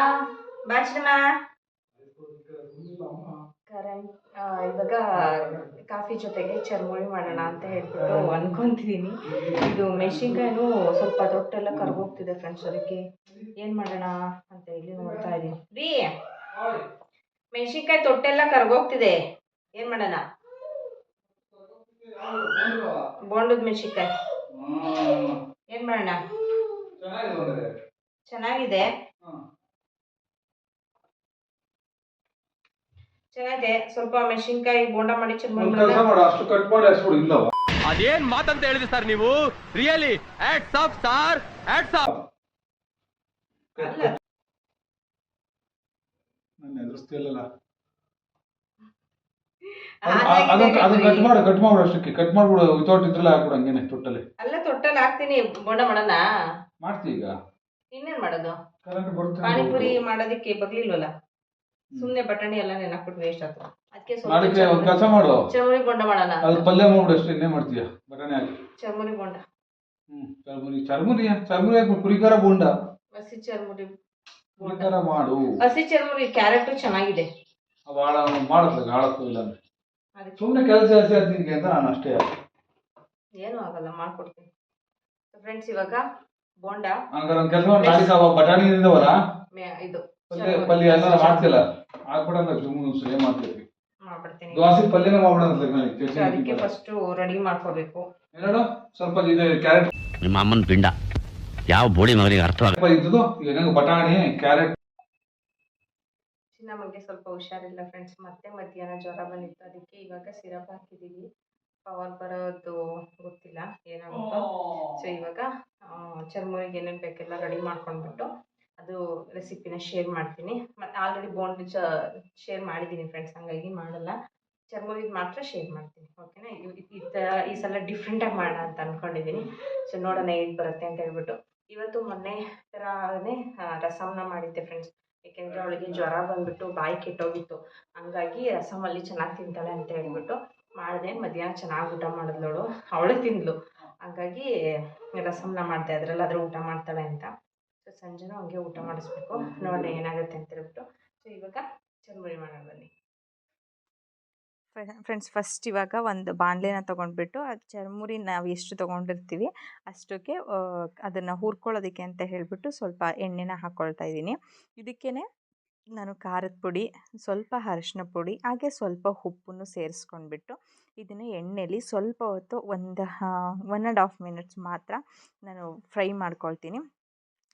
ಬಾ ಚಿನ್ನಮ್ಮ ಕರೆಂಟ್ ಇವಾಗ ಕಾಫಿ ಜೊತೆಗೆ ಚರ್ಮುಳಿ ಮಾಡೋಣ ಅಂತ ಹೇಳ್ಬಿಟ್ಟು ಅನ್ಕೊಂತಿದ್ದೀನಿ ಇದು ಮೆಣಸಿನ್ಕಾಯಿನೂ ಸ್ವಲ್ಪ ತೊಟ್ಟೆಲ್ಲ ಕರ್ಗೋಗ್ತಿದೆ ಫ್ರೆಂಡ್ಸ್ ಅದಕ್ಕೆ. ಏನು ಮಾಡೋಣ ಅಂತ ಹೇಳಿ ನೋಡ್ತಾ ಇದ್ದೀನಿ ರೀ ಮೆಣಸಿನ್ಕಾಯಿ ತೊಟ್ಟೆಲ್ಲ ಕರ್ಗೋಗ್ತಿದೆ. ಏನು ಮಾಡೋಣ? ಬೋಂಡದ ಮೆಣಸಿನ್ಕಾಯಿ. ಏನು ಮಾಡೋಣ? ಚೆನ್ನಾಗಿದೆ. ಚೆನ್ನಾಗಿದೆ. ಸ್ವಲ್ಪ ಮೆಣಸಿನ್ಕಾಯಿ ಬೋಂಡ ಮಾಡಿ ಚರ್ಮುರಿ ಒಂದ್ ಕೆಲಸ ಮಾಡು ಅಷ್ಟು ಕಟ್ ಮಾಡಿ ಅಷ್ಟು ಇಲ್ಲವ? ಅದೇನ್ ಮಾತಂತ ಹೇಳಿದ್ರಿ ಸರ್ ನೀವು? Really hats off sir hats off ಅಲ್ಲ. ನನ್ನ ಎದುರಿಸ್ತಿಲ್ಲ ಹಾಗಾಗಿ ಅದು ಅದು ಕಟ್ ಮಾಡೋ ಕಟ್ ಮಾಡ್ಬಿಡು ಅಷ್ಟಕ್ಕೆ. ಕಟ್ ಮಾಡ್ಬಿಡು ವಿತೌಟ್ ಇದ್ರಲ್ಲ ಹಾಕ್ಬಿಡು ಹಂಗೇನೆ ತೊಟ್ಟಲ್ಲಿ. ಅಲ್ಲ ತೊಟ್ಟಲ್ಲಿ ಹಾಕ್ತೀನಿ ಬೋಂಡ ಮಾಡೋಣ? ಮಾಡ್ತಿ ಈಗ? ಇನ್ನೇನ್ ಮಾಡೋದು? ಕರೆಂಟ್ ಬರುತ್ತೆ ಪಾನಿಪುರಿ ಮಾಡೋದಿಕ್ಕೆ ಬರ್ಲಿಲ್ವಲ್ಲ ಸುಮ್ನೆ ಬಟಾಣಿ ಎಲ್ಲ ನೆನಕ್ಬಿಟ್ಟು ವೇಸ್ಟ್ ಆಯ್ತು ಅದಕ್ಕೆ ಒಂದ್ ಕೆಲಸ ಮಾಡು. ಚರ್ಮುರಿ ಬೋಂಡ ಮಾಡೋಣ ಅದು ಪಲ್ಯ ಮಾಡ್ಬಿಡು ಅಷ್ಟೇ ಇನ್ನೇ ಮಾಡ್ತೀಯ? ಬಟಾಣಿ ಹಾಕಿ. ಚರ್ಮುರಿ ಬೋಂಡ ಹ್ಮ್ ಚರ್ಮುರಿ. ಚರ್ಮುರಿ ಚರ್ಮುರಿ ಹಾಕ್ಬಿಟ್ಟು ಪುರಿಕಾರ ಬೋಂಡ ಹಸಿ ಚರ್ಮುರಿ ಪುರಿಕಾರ ಮಾಡು. ಹಸಿ ಚರ್ಮುರಿ ಕ್ಯಾರೆಟ್ ಚೆನ್ನಾಗಿದೆ. ಭಾಳ ಮಾಡತ್ಲಾಗ ಹಾಳತ್ತು ಇಲ್ಲ ಸುಮ್ಮನೆ ಕೆಲಸ ಜಾಸ್ತಿ ಆಯ್ತು ನಿನ್ಗೆ ಅಂತ ನಾನು ಅಷ್ಟೇ ಏನೂ ಆಗಲ್ಲ ಮಾಡ್ಕೊಡ್ತೀನಿ. ಫ್ರೆಂಡ್ಸ್ ಇವಾಗ ಬೋಂಡ ಹಂಗಾರೆ ಒಂದು ಕೆಲಸ ಮಾಡಿ. ಬಟಾಣಿ ಇದ್ದವಲ್ಲ ಮೆ- ಇದು. ಪಲ್ಯ ಚರ್ಮುರಿ, ಪಲ್ಯ ಎಲ್ಲ ಹಸಿ ಮಾಡ್ತಿಲ್ಲ. ಹಾಕ್ಬಿಡಲ್ಲ ಸುಮ್ಮನೆ ಸರಿ ಮಾಡ್ತೀವಿ ಮಾಡ್ಬಿಡ್ತೀನಿ. ದೋಸೆ ಪಲ್ಯನೇ ಮಾಡ್ಬಿಡೋಣ ಅದಕ್ಕೆ ಫಸ್ಟ್ ರೆಡಿ ಮಾಡ್ಕೋಬೇಕು. ಏನೋ ಸ್ವಲ್ಪ ಇದು ಕ್ಯಾರೆಟ್ ನಿಮ್ಮ ಅಮ್ಮನ ಪಿಂಡ. ಯಾವ ಬೋಳಿ ಮಗನಿಗೆ ಅರ್ಥ ಸ್ವಲ್ಪ ಇದ್ದದು ಏನಾಗ ಬಟಾಣಿ ಕ್ಯಾರೆಟ್ ನಮಗೆ ಸ್ವಲ್ಪ ಹುಷಾರಿಲ್ಲ ಫ್ರೆಂಡ್ಸ್ ಮತ್ತೆ ಮಧ್ಯಾಹ್ನ ಜ್ವರ ಬಂದಿತ್ತು. ಅದಕ್ಕೆ ಇವಾಗ ಸಿರಪ್ ಹಾಕಿದೀವಿ. ಪವರ್ ಬರೋದು ಗೊತ್ತಿಲ್ಲ ಏನಾಗುತ್ತೋ. ಸೊ ಇವಾಗ ಚರ್ಮಗೆ ಚರ್ಮುರಿಗೆ ಏನೇನು ಬೇಕೆಲ್ಲ ರೆಡಿ ಮಾಡ್ಕೊಂಡ್ಬಿಟ್ಟು ಅದು ರೆಸಿಪಿನ ಶೇರ್ ಮಾಡ್ತೀನಿ. ಮತ್ತು ಆಲ್ರೆಡಿ ಬೋಂಡ್ ಶೇರ್ ಮಾಡಿದ್ದೀನಿ ಫ್ರೆಂಡ್ಸ್ ಹಂಗಾಗಿ ಮಾಡಲ್ಲ. ಚರ್ಮುರಿದು ಮಾತ್ರ ಶೇರ್ ಮಾಡ್ತೀನಿ ಓಕೆನಾ ಈ ಥರ ಈ ಸಲ ಡಿಫ್ರೆಂಟಾಗಿ ಮಾಡೋಣ ಅಂತ ಅಂದ್ಕೊಂಡಿದ್ದೀನಿ ಸೊ ನೋಡೋಣ ಹೇಗೆ ಬರುತ್ತೆ ಅಂತ ಹೇಳ್ಬಿಟ್ಟು. ಇವತ್ತು ಮೊನ್ನೆ ಥರನೇ ರಸಮ್ನ ಮಾಡಿದ್ದೆ ಫ್ರೆಂಡ್ಸ್ ಏಕೆಂದರೆ ಅವಳಿಗೆ ಜ್ವರ ಬಂದುಬಿಟ್ಟು ಬಾಯಿ ಕೆಟ್ಟೋಗಿತ್ತು. ಹಂಗಾಗಿ ರಸಮಲ್ಲಿ ಚೆನ್ನಾಗಿ ತಿಂತಾಳೆ ಅಂತ ಹೇಳ್ಬಿಟ್ಟು ಮಾಡಿದೆ. ಮಧ್ಯಾಹ್ನ ಚೆನ್ನಾಗಿ ಊಟ ಮಾಡಿದ್ಲೋಳು ಅವಳೇ. ತಿಂದ್ಲು. ಹಂಗಾಗಿ ರಸಮ್ನ ಮಾಡಿದೆ ಅದರಲ್ಲಾದರೂ ಊಟ ಮಾಡ್ತಾಳೆ ಅಂತ. ಸಂಜೆನೂ ಹಂಗೆ ಊಟ ಮಾಡಿಸ್ಬೇಕು. ನೋಡೋಣ ಏನಾಗುತ್ತೆ ಅಂತ ಹೇಳ್ಬಿಟ್ಟು. ಸೊ ಇವಾಗ ಚರ್ಮುರಿ ಮಾಡೋಣ ಬನ್ನಿ. ಫ್ರೆಂಡ್ಸ್ ಫಸ್ಟ್ ಇವಾಗ ಒಂದು ಬಾಣಲೆನ ತೊಗೊಂಡ್ಬಿಟ್ಟು ಆ ಚರ್ಮುರಿ ನಾವು ಎಷ್ಟು ತೊಗೊಂಡಿರ್ತೀವಿ ಅಷ್ಟಕ್ಕೆ ಅದನ್ನು ಹುರ್ಕೊಳ್ಳೋದಕ್ಕೆ ಅಂತ ಹೇಳಿಬಿಟ್ಟು ಸ್ವಲ್ಪ ಎಣ್ಣೆನ ಹಾಕ್ಕೊಳ್ತಾ ಇದ್ದೀನಿ. ಇದಕ್ಕೇ ನಾನು ಖಾರದ ಪುಡಿ, ಸ್ವಲ್ಪ ಅರಶಿನ ಪುಡಿ, ಹಾಗೆ ಸ್ವಲ್ಪ ಉಪ್ಪನ್ನು ಸೇರಿಸ್ಕೊಂಡ್ಬಿಟ್ಟು ಇದನ್ನು ಎಣ್ಣೆಯಲ್ಲಿ ಸ್ವಲ್ಪ ಹೊತ್ತು ಒಂದು ಒನ್ ಆ್ಯಂಡ್ ಹಾಫ್ ಮಿನಿಟ್ಸ್ ಮಾತ್ರ ನಾನು ಫ್ರೈ ಮಾಡ್ಕೊಳ್ತೀನಿ.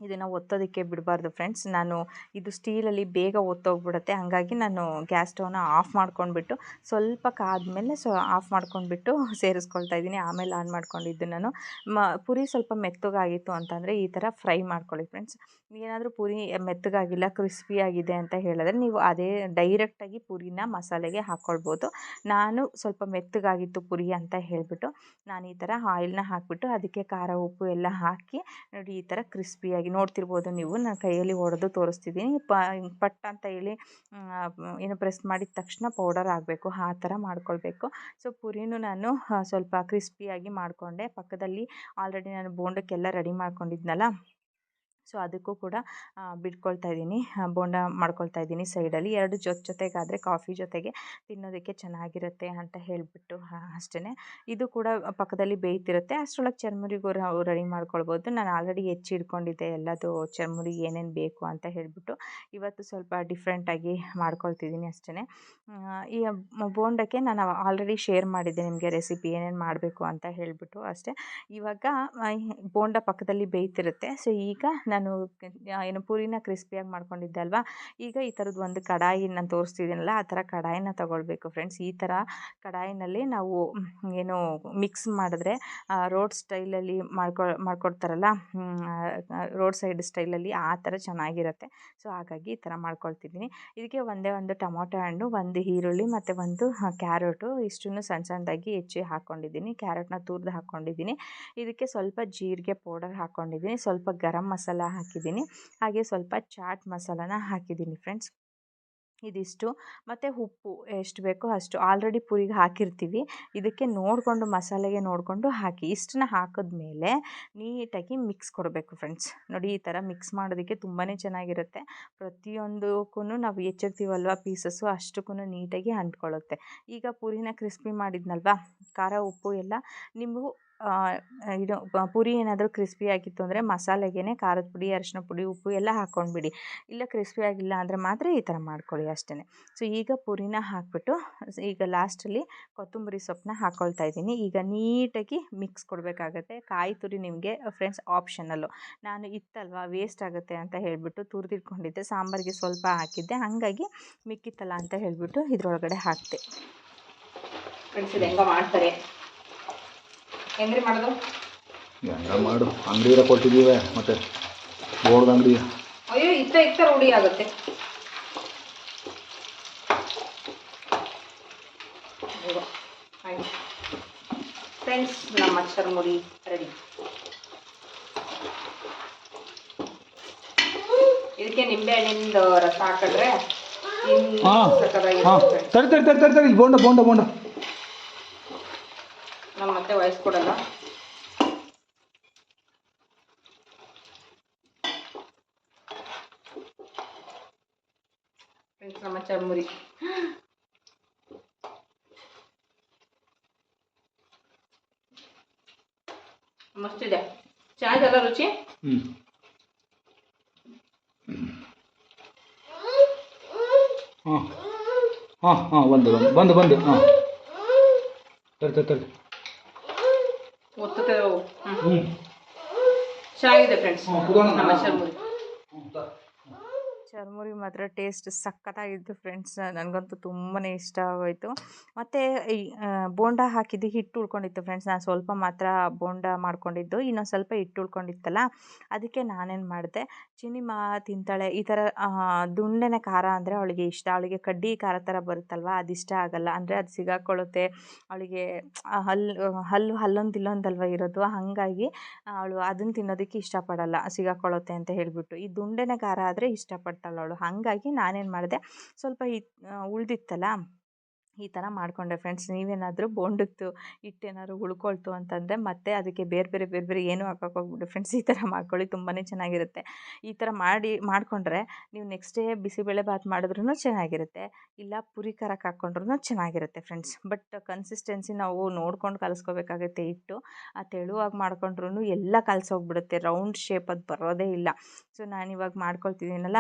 ಇದನ್ನು ಒತ್ತೋದಕ್ಕೆ ಬಿಡಬಾರ್ದು ಫ್ರೆಂಡ್ಸ್. ನಾನು ಇದು ಸ್ಟೀಲಲ್ಲಿ ಬೇಗ ಒತ್ತೋಗ್ಬಿಡುತ್ತೆ. ಹಾಗಾಗಿ ನಾನು ಗ್ಯಾಸ್ ಸ್ಟವ್ನ ಆಫ್ ಮಾಡ್ಕೊಂಡ್ಬಿಟ್ಟು ಸ್ವಲ್ಪ ಕಾದಮೇಲೆ ಸೊ ಆಫ್ ಮಾಡ್ಕೊಂಡ್ಬಿಟ್ಟು ಸೇರಿಸ್ಕೊಳ್ತಾ ಇದ್ದೀನಿ. ಆಮೇಲೆ ಆನ್ ಮಾಡ್ಕೊಂಡಿದ್ದು ನಾನು. ಮ, ಪುರಿ ಸ್ವಲ್ಪ ಮೆತ್ತಗಾಗಿತ್ತು ಅಂತಂದರೆ ಈ ಥರ ಫ್ರೈ ಮಾಡ್ಕೊಳ್ಳಿ ಫ್ರೆಂಡ್ಸ್. ಏನಾದರೂ ಪುರಿ ಮೆತ್ತಗಾಗಿಲ್ಲ ಕ್ರಿಸ್ಪಿಯಾಗಿದೆ ಅಂತ ಹೇಳಿದ್ರೆ ನೀವು ಅದೇ ಡೈರೆಕ್ಟಾಗಿ ಪುರಿನ ಮಸಾಲೆಗೆ ಹಾಕ್ಕೊಳ್ಬೋದು ನಾನು ಸ್ವಲ್ಪ ಮೆತ್ತಗಾಗಿತ್ತು ಪುರಿ ಅಂತ ಹೇಳಿಬಿಟ್ಟು ನಾನು ಈ ಥರ ಆಯಿಲ್ನ ಹಾಕಿಬಿಟ್ಟು ಅದಕ್ಕೆ ಖಾರ, ಉಪ್ಪು ಎಲ್ಲ ಹಾಕಿ ನೋಡಿ ಈ ಥರ ಕ್ರಿಸ್ಪಿಯಾಗಿ ನೋಡ್ತಿರ್ಬೋದು ನೀವು. ನಾನು ಕೈಯಲ್ಲಿ ಹೊಡೆದು ತೋರಿಸ್ತಿದ್ದೀನಿ ಪ ಪಟ್ ಅಂತ ಹೇಳಿ ಏನು ಪ್ರೆಸ್ ಮಾಡಿದ ತಕ್ಷಣ ಪೌಡರ್ ಆಗಬೇಕು ಆ ಥರ ಮಾಡ್ಕೊಳ್ಬೇಕು. ಸೊ ಪುರಿನೂ ನಾನು ಸ್ವಲ್ಪ ಕ್ರಿಸ್ಪಿಯಾಗಿ ಮಾಡಿಕೊಂಡೆ. ಪಕ್ಕದಲ್ಲಿ ಆಲ್ರೆಡಿ ನಾನು ಬೋಂಡಕ್ಕೆಲ್ಲ ರೆಡಿ ಮಾಡ್ಕೊಂಡಿದ್ನಲ್ಲ. ಸೊ ಅದಕ್ಕೂ ಕೂಡ ಬಿಟ್ಕೊಳ್ತಾ ಇದ್ದೀನಿ. ಬೋಂಡ ಮಾಡ್ಕೊಳ್ತಾ ಇದ್ದೀನಿ ಸೈಡಲ್ಲಿ. ಎರಡು ಜೊತೆ ಜೊತೆಗಾದರೆ ಕಾಫಿ ಜೊತೆಗೆ ತಿನ್ನೋದಕ್ಕೆ ಚೆನ್ನಾಗಿರುತ್ತೆ ಅಂತ ಹೇಳಿಬಿಟ್ಟು ಅಷ್ಟೇ ಇದು ಕೂಡ ಪಕ್ಕದಲ್ಲಿ ಬೇಯ್ತಿರುತ್ತೆ. ಅಷ್ಟರೊಳಗೆ ಚರ್ಮುರಿಗೂ ರೆಡಿ ಮಾಡ್ಕೊಳ್ಬೋದು. ನಾನು ಆಲ್ರೆಡಿ ಹೆಚ್ಚಿಡ್ಕೊಂಡಿದ್ದೆ ಎಲ್ಲದು ಚರ್ಮುರಿಗೆ ಏನೇನು ಬೇಕು ಅಂತ ಹೇಳಿಬಿಟ್ಟು. ಇವತ್ತು ಸ್ವಲ್ಪ ಡಿಫ್ರೆಂಟಾಗಿ ಮಾಡ್ಕೊಳ್ತಿದ್ದೀನಿ ಅಷ್ಟೇ ಈ ಬೋಂಡಕ್ಕೆ ನಾನು ಆಲ್ರೆಡಿ ಶೇರ್ ಮಾಡಿದ್ದೆ ನಿಮಗೆ ರೆಸಿಪಿ ಏನೇನು ಮಾಡಬೇಕು ಅಂತ ಹೇಳಿಬಿಟ್ಟು ಅಷ್ಟೇ. ಇವಾಗ ಬೋಂಡ ಪಕ್ಕದಲ್ಲಿ ಬೇಯ್ತಿರುತ್ತೆ. ಸೊ ಈಗ ನಾನು ಏನು ಪೂರಿನ ಕ್ರಿಸ್ಪಿಯಾಗಿ ಮಾಡ್ಕೊಂಡಿದ್ದೆ ಅಲ್ವಾ? ಈಗ ಈ ಥರದ್ದು ಒಂದು ಕಡಾಯಿ ನಾನು ತೋರಿಸ್ತಿದ್ದೀನಲ್ಲ, ಆ ಥರ ಕಡಾಯಿನ ತೊಗೊಳ್ಬೇಕು ಫ್ರೆಂಡ್ಸ್. ಈ ಥರ ಕಡಾಯಿನಲ್ಲಿ ನಾವು ಏನು ಮಿಕ್ಸ್ ಮಾಡಿದ್ರೆ ರೋಡ್ ಸ್ಟೈಲಲ್ಲಿ ಮಾಡ್ಕೊ, ಮಾಡ್ಕೊಡ್ತಾರಲ್ಲ ರೋಡ್ ಸೈಡ್ ಸ್ಟೈಲಲ್ಲಿ ಆ ಥರ ಚೆನ್ನಾಗಿರುತ್ತೆ. ಸೊ, ಹಾಗಾಗಿ ಈ ಥರ ಮಾಡ್ಕೊಳ್ತಿದ್ದೀನಿ. ಇದಕ್ಕೆ ಒಂದೇ ಒಂದು ಟೊಮೊಟೊ ಹಣ್ಣು, ಒಂದು ಈರುಳ್ಳಿ ಮತ್ತು ಒಂದು ಕ್ಯಾರೆಟು. ಇಷ್ಟನ್ನು ಸಣ್ಣ ಸಣ್ಣದಾಗಿ ಹೆಚ್ಚಿ ಹಾಕ್ಕೊಂಡಿದ್ದೀನಿ ಕ್ಯಾರೆಟ್ನ ತುರ್ದು ಹಾಕ್ಕೊಂಡಿದ್ದೀನಿ ಇದಕ್ಕೆ ಸ್ವಲ್ಪ ಜೀರಿಗೆ ಪೌಡರ್ ಹಾಕ್ಕೊಂಡಿದ್ದೀನಿ ಸ್ವಲ್ಪ ಗರಂ ಮಸಾಲ ಹಾಕಿದ್ದೀನಿ. ಹಾಗೆ ಸ್ವಲ್ಪ ಚಾಟ್ ಮಸಾಲಾನ ಹಾಕಿದ್ದೀನಿ ಫ್ರೆಂಡ್ಸ್. ಇದಿಷ್ಟು. ಮತ್ತು ಉಪ್ಪು ಎಷ್ಟು ಬೇಕೋ ಅಷ್ಟು. ಆಲ್ರೆಡಿ ಪುರಿಗೆ ಹಾಕಿರ್ತೀವಿ. ಇದಕ್ಕೆ ನೋಡಿಕೊಂಡು, ಮಸಾಲೆಗೆ ನೋಡಿಕೊಂಡು ಹಾಕಿ. ಇಷ್ಟನ್ನ ಹಾಕಿದ್ಮೇಲೆ ನೀಟಾಗಿ ಮಿಕ್ಸ್ ಕೊಡಬೇಕು ಫ್ರೆಂಡ್ಸ್. ನೋಡಿ ಈ ಥರ ಮಿಕ್ಸ್ ಮಾಡೋದಕ್ಕೆ ತುಂಬಾ ಚೆನ್ನಾಗಿರುತ್ತೆ. ಪ್ರತಿಯೊಂದಕ್ಕೂ ನಾವು ಹೆಚ್ಚಿರ್ತೀವಲ್ವ ಪೀಸಸ್ಸು? ಅಷ್ಟಕ್ಕೂ ನೀಟಾಗಿ ಅಂಟ್ಕೊಳ್ಳುತ್ತೆ. ಈಗ ಪೂರಿನ ಕ್ರಿಸ್ಪಿ ಮಾಡಿದ್ನಲ್ವಾ? ಖಾರ, ಉಪ್ಪು ಎಲ್ಲ ನೀವು ಇದು ಪುರಿ ಏನಾದರೂ ಕ್ರಿಸ್ಪಿ ಆಗಿತ್ತು ಅಂದರೆ ಮಸಾಲೆಗೇ ಖಾರದ ಪುಡಿ, ಅರಿಶಿನ ಪುಡಿ, ಉಪ್ಪು ಎಲ್ಲ ಹಾಕ್ಕೊಂಡ್ಬಿಡಿ ಇಲ್ಲ ಕ್ರಿಸ್ಪಿ ಆಗಿಲ್ಲ ಅಂದರೆ ಮಾತ್ರ ಈ ಥರ ಮಾಡ್ಕೊಳ್ಳಿ ಅಷ್ಟೇ ಸೊ ಈಗ ಪೂರಿನ ಹಾಕ್ಬಿಟ್ಟು, ಈಗ ಲಾಸ್ಟಲ್ಲಿ ಕೊತ್ತಂಬರಿ ಸೊಪ್ಪನ್ನ ಹಾಕ್ಕೊಳ್ತಾ ಇದ್ದೀನಿ. ಈಗ ನೀಟಾಗಿ ಮಿಕ್ಸ್ ಕೊಡಬೇಕಾಗತ್ತೆ. ಕಾಯಿ ತುರಿ ನಿಮಗೆ ಫ್ರೆಂಡ್ಸ್ ಆಪ್ಷನಲ್ಲು ನಾನು ಇತ್ತಲ್ವ ವೇಸ್ಟ್ ಆಗುತ್ತೆ ಅಂತ ಹೇಳಿಬಿಟ್ಟು ತುರಿದಿಟ್ಕೊಂಡಿದ್ದೆ. ಸಾಂಬಾರಿಗೆ ಸ್ವಲ್ಪ ಹಾಕಿದ್ದೆ. ಹಾಗಾಗಿ ಮಿಕ್ಕಿತ್ತಲ್ಲ ಅಂತ ಹೇಳಿಬಿಟ್ಟು ಇದರೊಳಗಡೆ ಹಾಕಿದೆ. ಫ್ರೆಂಡ್ಸ್ ಇದು ಹೆಂಗೋ ಮಾಡ್ತಾರೆ. ಹೆಂಗ್ರಿ ಮಾಡೋದು? ಹೆಂಗ ಮಾಡು ಅಂಗಡಿರ ಕೊಟ್ಟಿದ್ದೀವಿ. ಮತ್ತೆ ಬೋರ್ಡ್ ಅಂಗಡಿ. ಅಯ್ಯೋ ಇತ್ತ ಇತ್ತ ರೂಢಿ ಆಗುತ್ತೆ. ಫ್ರೆಂಡ್ಸ್ ನಮ್ಮ ಚರ್ಮುರಿ ರೆಡಿ ಇದಕ್ಕೆ ನಿಂಬೆ ಹಣ್ಣಿಂದ ರಸ ಹಾಕಿದ್ರೆ. ತಡಿ ತಡಿ ತಡಿ. ಬೋಂಡ ಬೋಂಡ ಬೋಂಡ. ಮತ್ತೆ ವಯಸ್ಕೊಡಲ್ಲ ಫ್ರೆಂಡ್ಸ್ ನಮ್ಮ ಚರ್ಮುರಿ. ಮಸ್ತಿದೆ. ಚೆನ್ನಾಗಿದೆಲ್ಲ ರುಚಿ? ಹ್ಞೂ ಹಾಂ. ಹಾಂ ಬಂದು ಬಂದು ಬಂದು ಹಾಂ. ತಡಿ ಒತ್ತುತ್ತೆ ಚೆನ್ನಾಗಿದೆ ಫ್ರೆಂಡ್ಸ್. ನಮ್ಮ ಚರ್ಮುರಿ ಮಾತ್ರ ಟೇಸ್ಟ್ ಸಖತ್ತಾಗಿತ್ತು ಫ್ರೆಂಡ್ಸ್. ನನಗಂತೂ ತುಂಬಾ ಇಷ್ಟ ಆಗೋಯಿತು. ಮತ್ತು ಈ ಬೋಂಡ ಹಾಕಿದ್ದು ಹಿಟ್ಟು ಉಳ್ಕೊಂಡಿತ್ತು ಫ್ರೆಂಡ್ಸ್. ನಾನು ಸ್ವಲ್ಪ ಮಾತ್ರ ಬೋಂಡ ಮಾಡ್ಕೊಂಡಿದ್ದು. ಇನ್ನೊಂದು ಸ್ವಲ್ಪ ಹಿಟ್ಟು ಉಳ್ಕೊಂಡಿತ್ತಲ್ಲ, ಅದಕ್ಕೆ ನಾನೇನು ಮಾಡಿದೆ, ಚಿನಿಮಾ, ತಿಂತಾಳೆ, ಈ ಥರ ದುಂಡೆನೆ ದುಂಡೆನ ಖಾರ ಅಂದರೆ ಅವಳಿಗೆ ಇಷ್ಟ. ಅವಳಿಗೆ ಕಡ್ಡಿ ಖಾರ ಥರ ಬರುತ್ತಲ್ವ ಅದು ಇಷ್ಟ ಆಗಲ್ಲ. ಅಂದರೆ ಅದು ಸಿಗಾಕೊಳ್ಳುತ್ತೆ. ಅವಳಿಗೆ ಹಲ್ಲು ಹಲ್ಲು, ಹಲ್ಲೊಂದು ಇಲ್ಲೊಂದಲ್ವ ಇರೋದು. ಹಾಗಾಗಿ ಅವಳು ಅದನ್ನು ತಿನ್ನೋದಕ್ಕೆ ಇಷ್ಟಪಡಲ್ಲ, ಸಿಗಾಕೊಳ್ಳುತ್ತೆ ಅಂತ ಹೇಳಿಬಿಟ್ಟು. ಈ ದುಂಡೆನೆ ಖಾರ ಆದರೆ ಇಷ್ಟಪಡ್ತಾಳೆ ಅವಳು. ಹಾಗಾಗಿ ನಾನೇನು ಮಾಡಿದೆ ಸ್ವಲ್ಪ ಈ ಉಳಿದಿತ್ತಲ್ಲ? ಈ ಥರ ಮಾಡಿಕೊಂಡೆ ಫ್ರೆಂಡ್ಸ್ ನೀವೇನಾದರೂ ಬೋಂಡದ್ದು ಹಿಟ್ಟೇನಾದ್ರು ಉಳ್ಕೊಳ್ತು ಅಂತಂದರೆ ಮತ್ತೆ ಅದಕ್ಕೆ ಬೇರೆ ಬೇರೆ ಬೇರೆ ಬೇರೆ ಏನೂ ಹಾಕೋಕೆ ಹೋಗ್ಬಿಡಿ ಫ್ರೆಂಡ್ಸ್ ಈ ಥರ ಮಾಡ್ಕೊಳ್ಳಿ ತುಂಬಾ ಚೆನ್ನಾಗಿರುತ್ತೆ. ಈ ಥರ ಮಾಡಿ, ಮಾಡಿಕೊಂಡ್ರೆ ನೀವು ನೆಕ್ಸ್ಟ್ ಡೇ ಬಿಸಿಬೇಳೆ ಬಾತ್ ಮಾಡಿದ್ರೂ ಚೆನ್ನಾಗಿರುತ್ತೆ. ಇಲ್ಲ ಪುರಿ ಕರಕ್ಕೆ ಹಾಕ್ಕೊಂಡ್ರೂ ಚೆನ್ನಾಗಿರುತ್ತೆ ಫ್ರೆಂಡ್ಸ್ ಬಟ್ ಕನ್ಸಿಸ್ಟೆನ್ಸಿ ನಾವು ನೋಡ್ಕೊಂಡು ಕಲಿಸ್ಕೋಬೇಕಾಗುತ್ತೆ ಹಿಟ್ಟು. ಆ ತೆಳುವಾಗಿ ಮಾಡ್ಕೊಂಡ್ರೂ ಎಲ್ಲ ಕಲಸೋಗ್ಬಿಡುತ್ತೆ ರೌಂಡ್ ಶೇಪ್ ಅದು ಬರೋದೇ ಇಲ್ಲ. ಸೊ ನಾನು ಇವಾಗ ಮಾಡ್ಕೊಳ್ತಿದ್ದೀನಲ್ಲ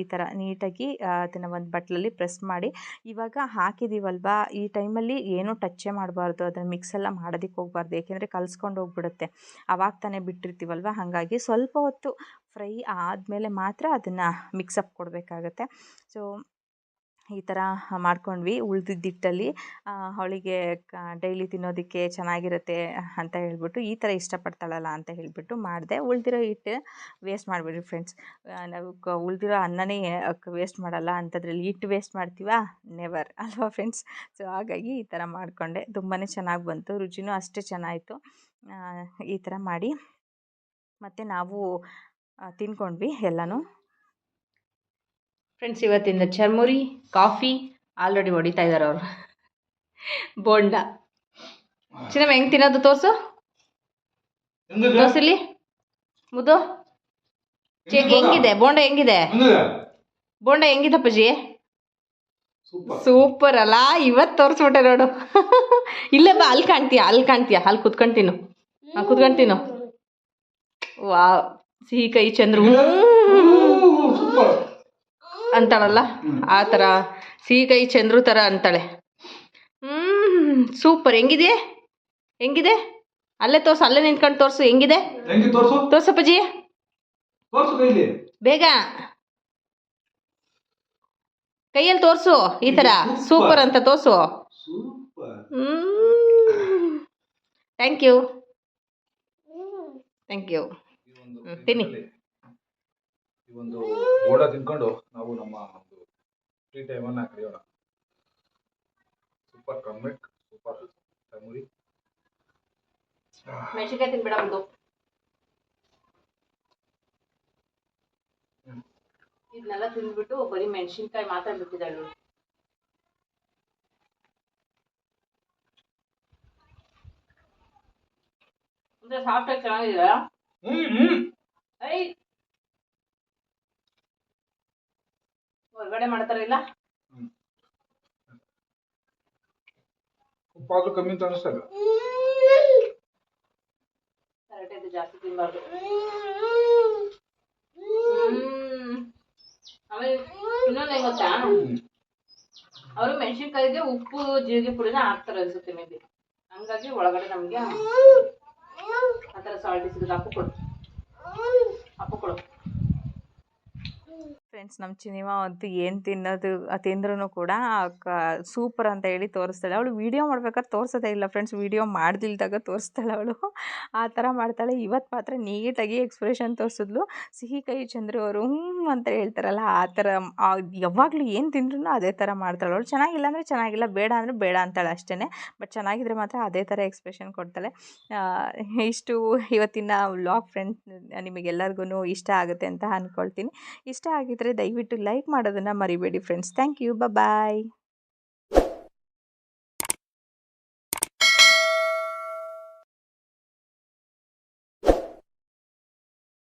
ಈ ಥರ ನೀಟಾಗಿ ಅದನ್ನು ಒಂದು ಬಟ್ಲಲ್ಲಿ ಪ್ರೆಸ್ ಮಾಡಿ ಇವಾಗ ಹಾಕಿದ್ದೀವಲ್ವಾ ಈ ಟೈಮಲ್ಲಿ ಏನೂ ಟಚ್ಚೇ ಮಾಡಬಾರ್ದು. ಅದನ್ನು ಮಿಕ್ಸ್ ಎಲ್ಲ ಮಾಡೋದಕ್ಕೆ ಹೋಗಬಾರ್ದು. ಏಕೆಂದರೆ ಕಲಿಸ್ಕೊಂಡು ಹೋಗ್ಬಿಡುತ್ತೆ. ಅವಾಗ ತಾನೇ ಬಿಟ್ಟಿರ್ತೀವಲ್ವ? ಹಾಗಾಗಿ ಸ್ವಲ್ಪ ಹೊತ್ತು ಫ್ರೈ ಆದಮೇಲೆ ಮಾತ್ರ ಅದನ್ನು ಮಿಕ್ಸಪ್ ಕೊಡಬೇಕಾಗತ್ತೆ. ಸೊ ಈ ಥರ ಮಾಡ್ಕೊಂಡ್ವಿ ಉಳ್ದಿದ್ದ ಹಿಟ್ಟಲ್ಲಿ ಅವಳಿಗೆ ಡೈಲಿ ತಿನ್ನೋದಕ್ಕೆ ಚೆನ್ನಾಗಿರುತ್ತೆ ಅಂತ ಹೇಳ್ಬಿಟ್ಟು ಈ ಥರ ಇಷ್ಟಪಡ್ತಾಳಲ್ಲ ಅಂತ ಹೇಳಿಬಿಟ್ಟು ಮಾಡಿದೆ. ಉಳಿದಿರೋ ಹಿಟ್ಟು ವೇಸ್ಟ್ ಮಾಡಿಬಿಡ್ರಿ ಫ್ರೆಂಡ್ಸ್ ನಾವು ಕ, ಉಳಿದಿರೋ ಅನ್ನನೇ ವೇಸ್ಟ್ ಮಾಡಲ್ಲ ಅಂಥದ್ರಲ್ಲಿ ಹಿಟ್ಟು ವೇಸ್ಟ್ ಮಾಡ್ತೀವಾ? ನೆವರ್ *laughs* ಅಲ್ವಾ ಫ್ರೆಂಡ್ಸ್ ಸೊ ಹಾಗಾಗಿ ಈ ಥರ ಮಾಡಿಕೊಂಡೆ. ತುಂಬಾ ಚೆನ್ನಾಗಿ ಬಂತು. ರುಚಿನೂ ಅಷ್ಟೇ ಚೆನ್ನಾಯಿತು. ಈ ಥರ ಮಾಡಿ. ಮತ್ತು ನಾವು ತಿನ್ಕೊಂಡ್ವಿ ಎಲ್ಲನೂ. ಫ್ರೆಂಡ್ಸ್ ಇವತ್ತಿಂದ ಚರ್ಮುರಿ ಕಾಫಿ ಆಲ್ರೆಡಿ ಹೊಡಿತಾ ಇದ್ದಾರೆ ಅವರು. ಬೋಂಡ. ಚಿನ್ನಮ್ಮ ಹೆಂಗ್ ತಿನ್ನೋದು ತೋರಿಸು? ತೋರಿಸಲಿ ಮುದು ಹೆಂಗಿದೆ? ಬೋಂಡ ಹೆಂಗಿದೆ? ಬೋಂಡ ಹೆಂಗಿದೆ ಪಜಿ ಸೂಪರ್. ಅಲ್ಲ ಇವತ್ತು ತೋರಿಸ್ಬಿಟ್ಟೆ ನೋಡು. ಇಲ್ಲ ಬಾ ಅಲ್ಲಿ ಕಾಣ್ತೀಯ? ಅಲ್ಲಿ ಕಾಣ್ತೀಯ? ಅಲ್ಲಿ ಕುತ್ಕೊಂಡು ತಿನ್ನು. ಹಾಂ ಕುತ್ಕೊಂಡು ತಿನ್ನು. ವಾ ಸಿಹಿ ಕೈ ಚಂದ್ರು. ಅಂತಾಳಲ್ಲ? ಆ ಥರ ಸಿಹಿ ಕೈ ಚಂದ್ರು ಥರ ಅಂತಾಳೆ. Hmm super. ಹೆಂಗಿದೆ? ಹೆಂಗಿದೆ? ಅಲ್ಲೇ ತೋರ್ಸು ಅಲ್ಲೇ ನಿಂತ್ಕೊಂಡು ತೋರ್ಸು. ಹೆಂಗಿದೆ? ತೋರ್ಸಪ್ಪಜಿ ಬೇಗ. ಕೈಯಲ್ಲಿ ತೋರ್ಸು ಈ ತರ. ಸೂಪರ್. ಅಂತ ತೋರ್ಸು. Super. Thank you thank you ತಿನ್ನಿ. ಈ ಒಂದು ಬೋಡ ತಿನ್ಕೊಂಡು ನಾವು ನಮ್ಮ ಒಂದು ಫ್ರೀ ಟೈಮನ್ನು ಕಳೆಯೋಣ. ಸೂಪರ್ ಕಮ್ಮೆಟ್ ಸೂಪರ್ ಚಮುರಿ ಮೆಣಸಿನ್ಕಾಯಿ ತಿನ್ಬೇಡ ಒಂದು ಇದನ್ನೆಲ್ಲ ತಿಂದ್ಬಿಟ್ಟು ಬರೀ ಮೆಣಸಿನ್ಕಾಯಿ ಮಾತ್ರ ಬಿಟ್ಟಿದ್ದಾಳು ಅಂದ್ರೆ ಸಾಫ್ಟ್ ಆಗಿ ಚೆನ್ನಾಗಿದೆ ಹ್ಮ್ ಹ್ಮ್. ಐ ಹೊರಗಡೆ ಮಾಡ್ತಾರಿಲ್ಲ ಉಪ್ಪಾದ್ರೂ ಕಮ್ಮಿ ಅಂತ ಅನಿಸ್ತಾ ಇಲ್ಲ. ಇದು ಜಾಸ್ತಿ ತಿನ್ನಬಾರ್ದು ಆಮೇಲೆ ಇನ್ನೊಂದು ಹೆಂಗ್ ಗೊತ್ತಾ? ಅವರು ಮೆಣಸಿನ್ಕಾಯಿಗೆ ಉಪ್ಪು ಜೀರಿಗೆ ಪುಡಿನ ಹಾಕ್ತಾರೆ ಅನ್ಸುತ್ತೆ ಮೇಬಿ. ಹಂಗಾಗಿ ಒಳಗಡೆ ನಮಗೆ ಆ ಥರ ಸಾಲ್ಟ್ ಸಿಗುತ್ತೆ. ಅಪ್ಪು ಕೊಡು. ಅಪ್ಪು ಕೊಡು. ಫ್ರೆಂಡ್ಸ್ ನಮ್ಮ ಚಿನಿಮಾ ಅಂತೂ ಏನು ತಿನ್ನೋದು ತಿಂದ್ರೂ ಕೂಡ ಸೂಪರ್ ಅಂತ ಹೇಳಿ ತೋರಿಸ್ತಾಳೆ. ಅವಳು ವೀಡಿಯೋ ಮಾಡ್ಬೇಕಾದ್ರೆ ತೋರಿಸೋದೇ ಇಲ್ಲ ಫ್ರೆಂಡ್ಸ್ ವಿಡಿಯೋ ಮಾಡ್ದಿಲ್ದಾಗ ತೋರಿಸ್ತಾಳೆ ಅವಳು. ಆ ಥರ ಮಾಡ್ತಾಳೆ. ಇವತ್ತು ಮಾತ್ರ ನೀಟಾಗಿ ಎಕ್ಸ್ಪ್ರೆಷನ್ ತೋರಿಸಿದ್ಲು. ಸಿಹಿ ಕೈ ಚಂದ್ರು ಅವರು ಹ್ಞೂ ಅಂತ ಹೇಳ್ತಾರಲ್ಲ, ಆ ಥರ ಯಾವಾಗಲೂ ಏನು ತಿಂದ್ರೂ ಅದೇ ಥರ ಮಾಡ್ತಾಳೆ. ಅವಳು ಚೆನ್ನಾಗಿಲ್ಲ ಅಂದರೆ ಚೆನ್ನಾಗಿಲ್ಲ, ಬೇಡ ಅಂದರೆ ಬೇಡ ಅಂತಾಳೆ ಅಷ್ಟೇ ಬಟ್ ಚೆನ್ನಾಗಿದ್ರೆ ಮಾತ್ರ ಅದೇ ಥರ ಎಕ್ಸ್ಪ್ರೆಷನ್ ಕೊಡ್ತಾಳೆ. ಇಷ್ಟು ಇವತ್ತಿನ ವ್ಲಾಗ್ ಫ್ರೆಂಡ್ಸ್ ನಿಮಗೆಲ್ಲರಿಗೂ ಇಷ್ಟ ಆಗುತ್ತೆ ಅಂತ ಅಂದ್ಕೊಳ್ತೀನಿ ಇಷ್ಟ ಆಗಿದ್ದರೆ ದಯವಿಟ್ಟು ಲೈಕ್ ಮಾಡೋದನ್ನು ಮರಿಬೇಡಿ ಫ್ರೆಂಡ್ಸ್ ಥ್ಯಾಂಕ್ ಯು ಬಾಯ್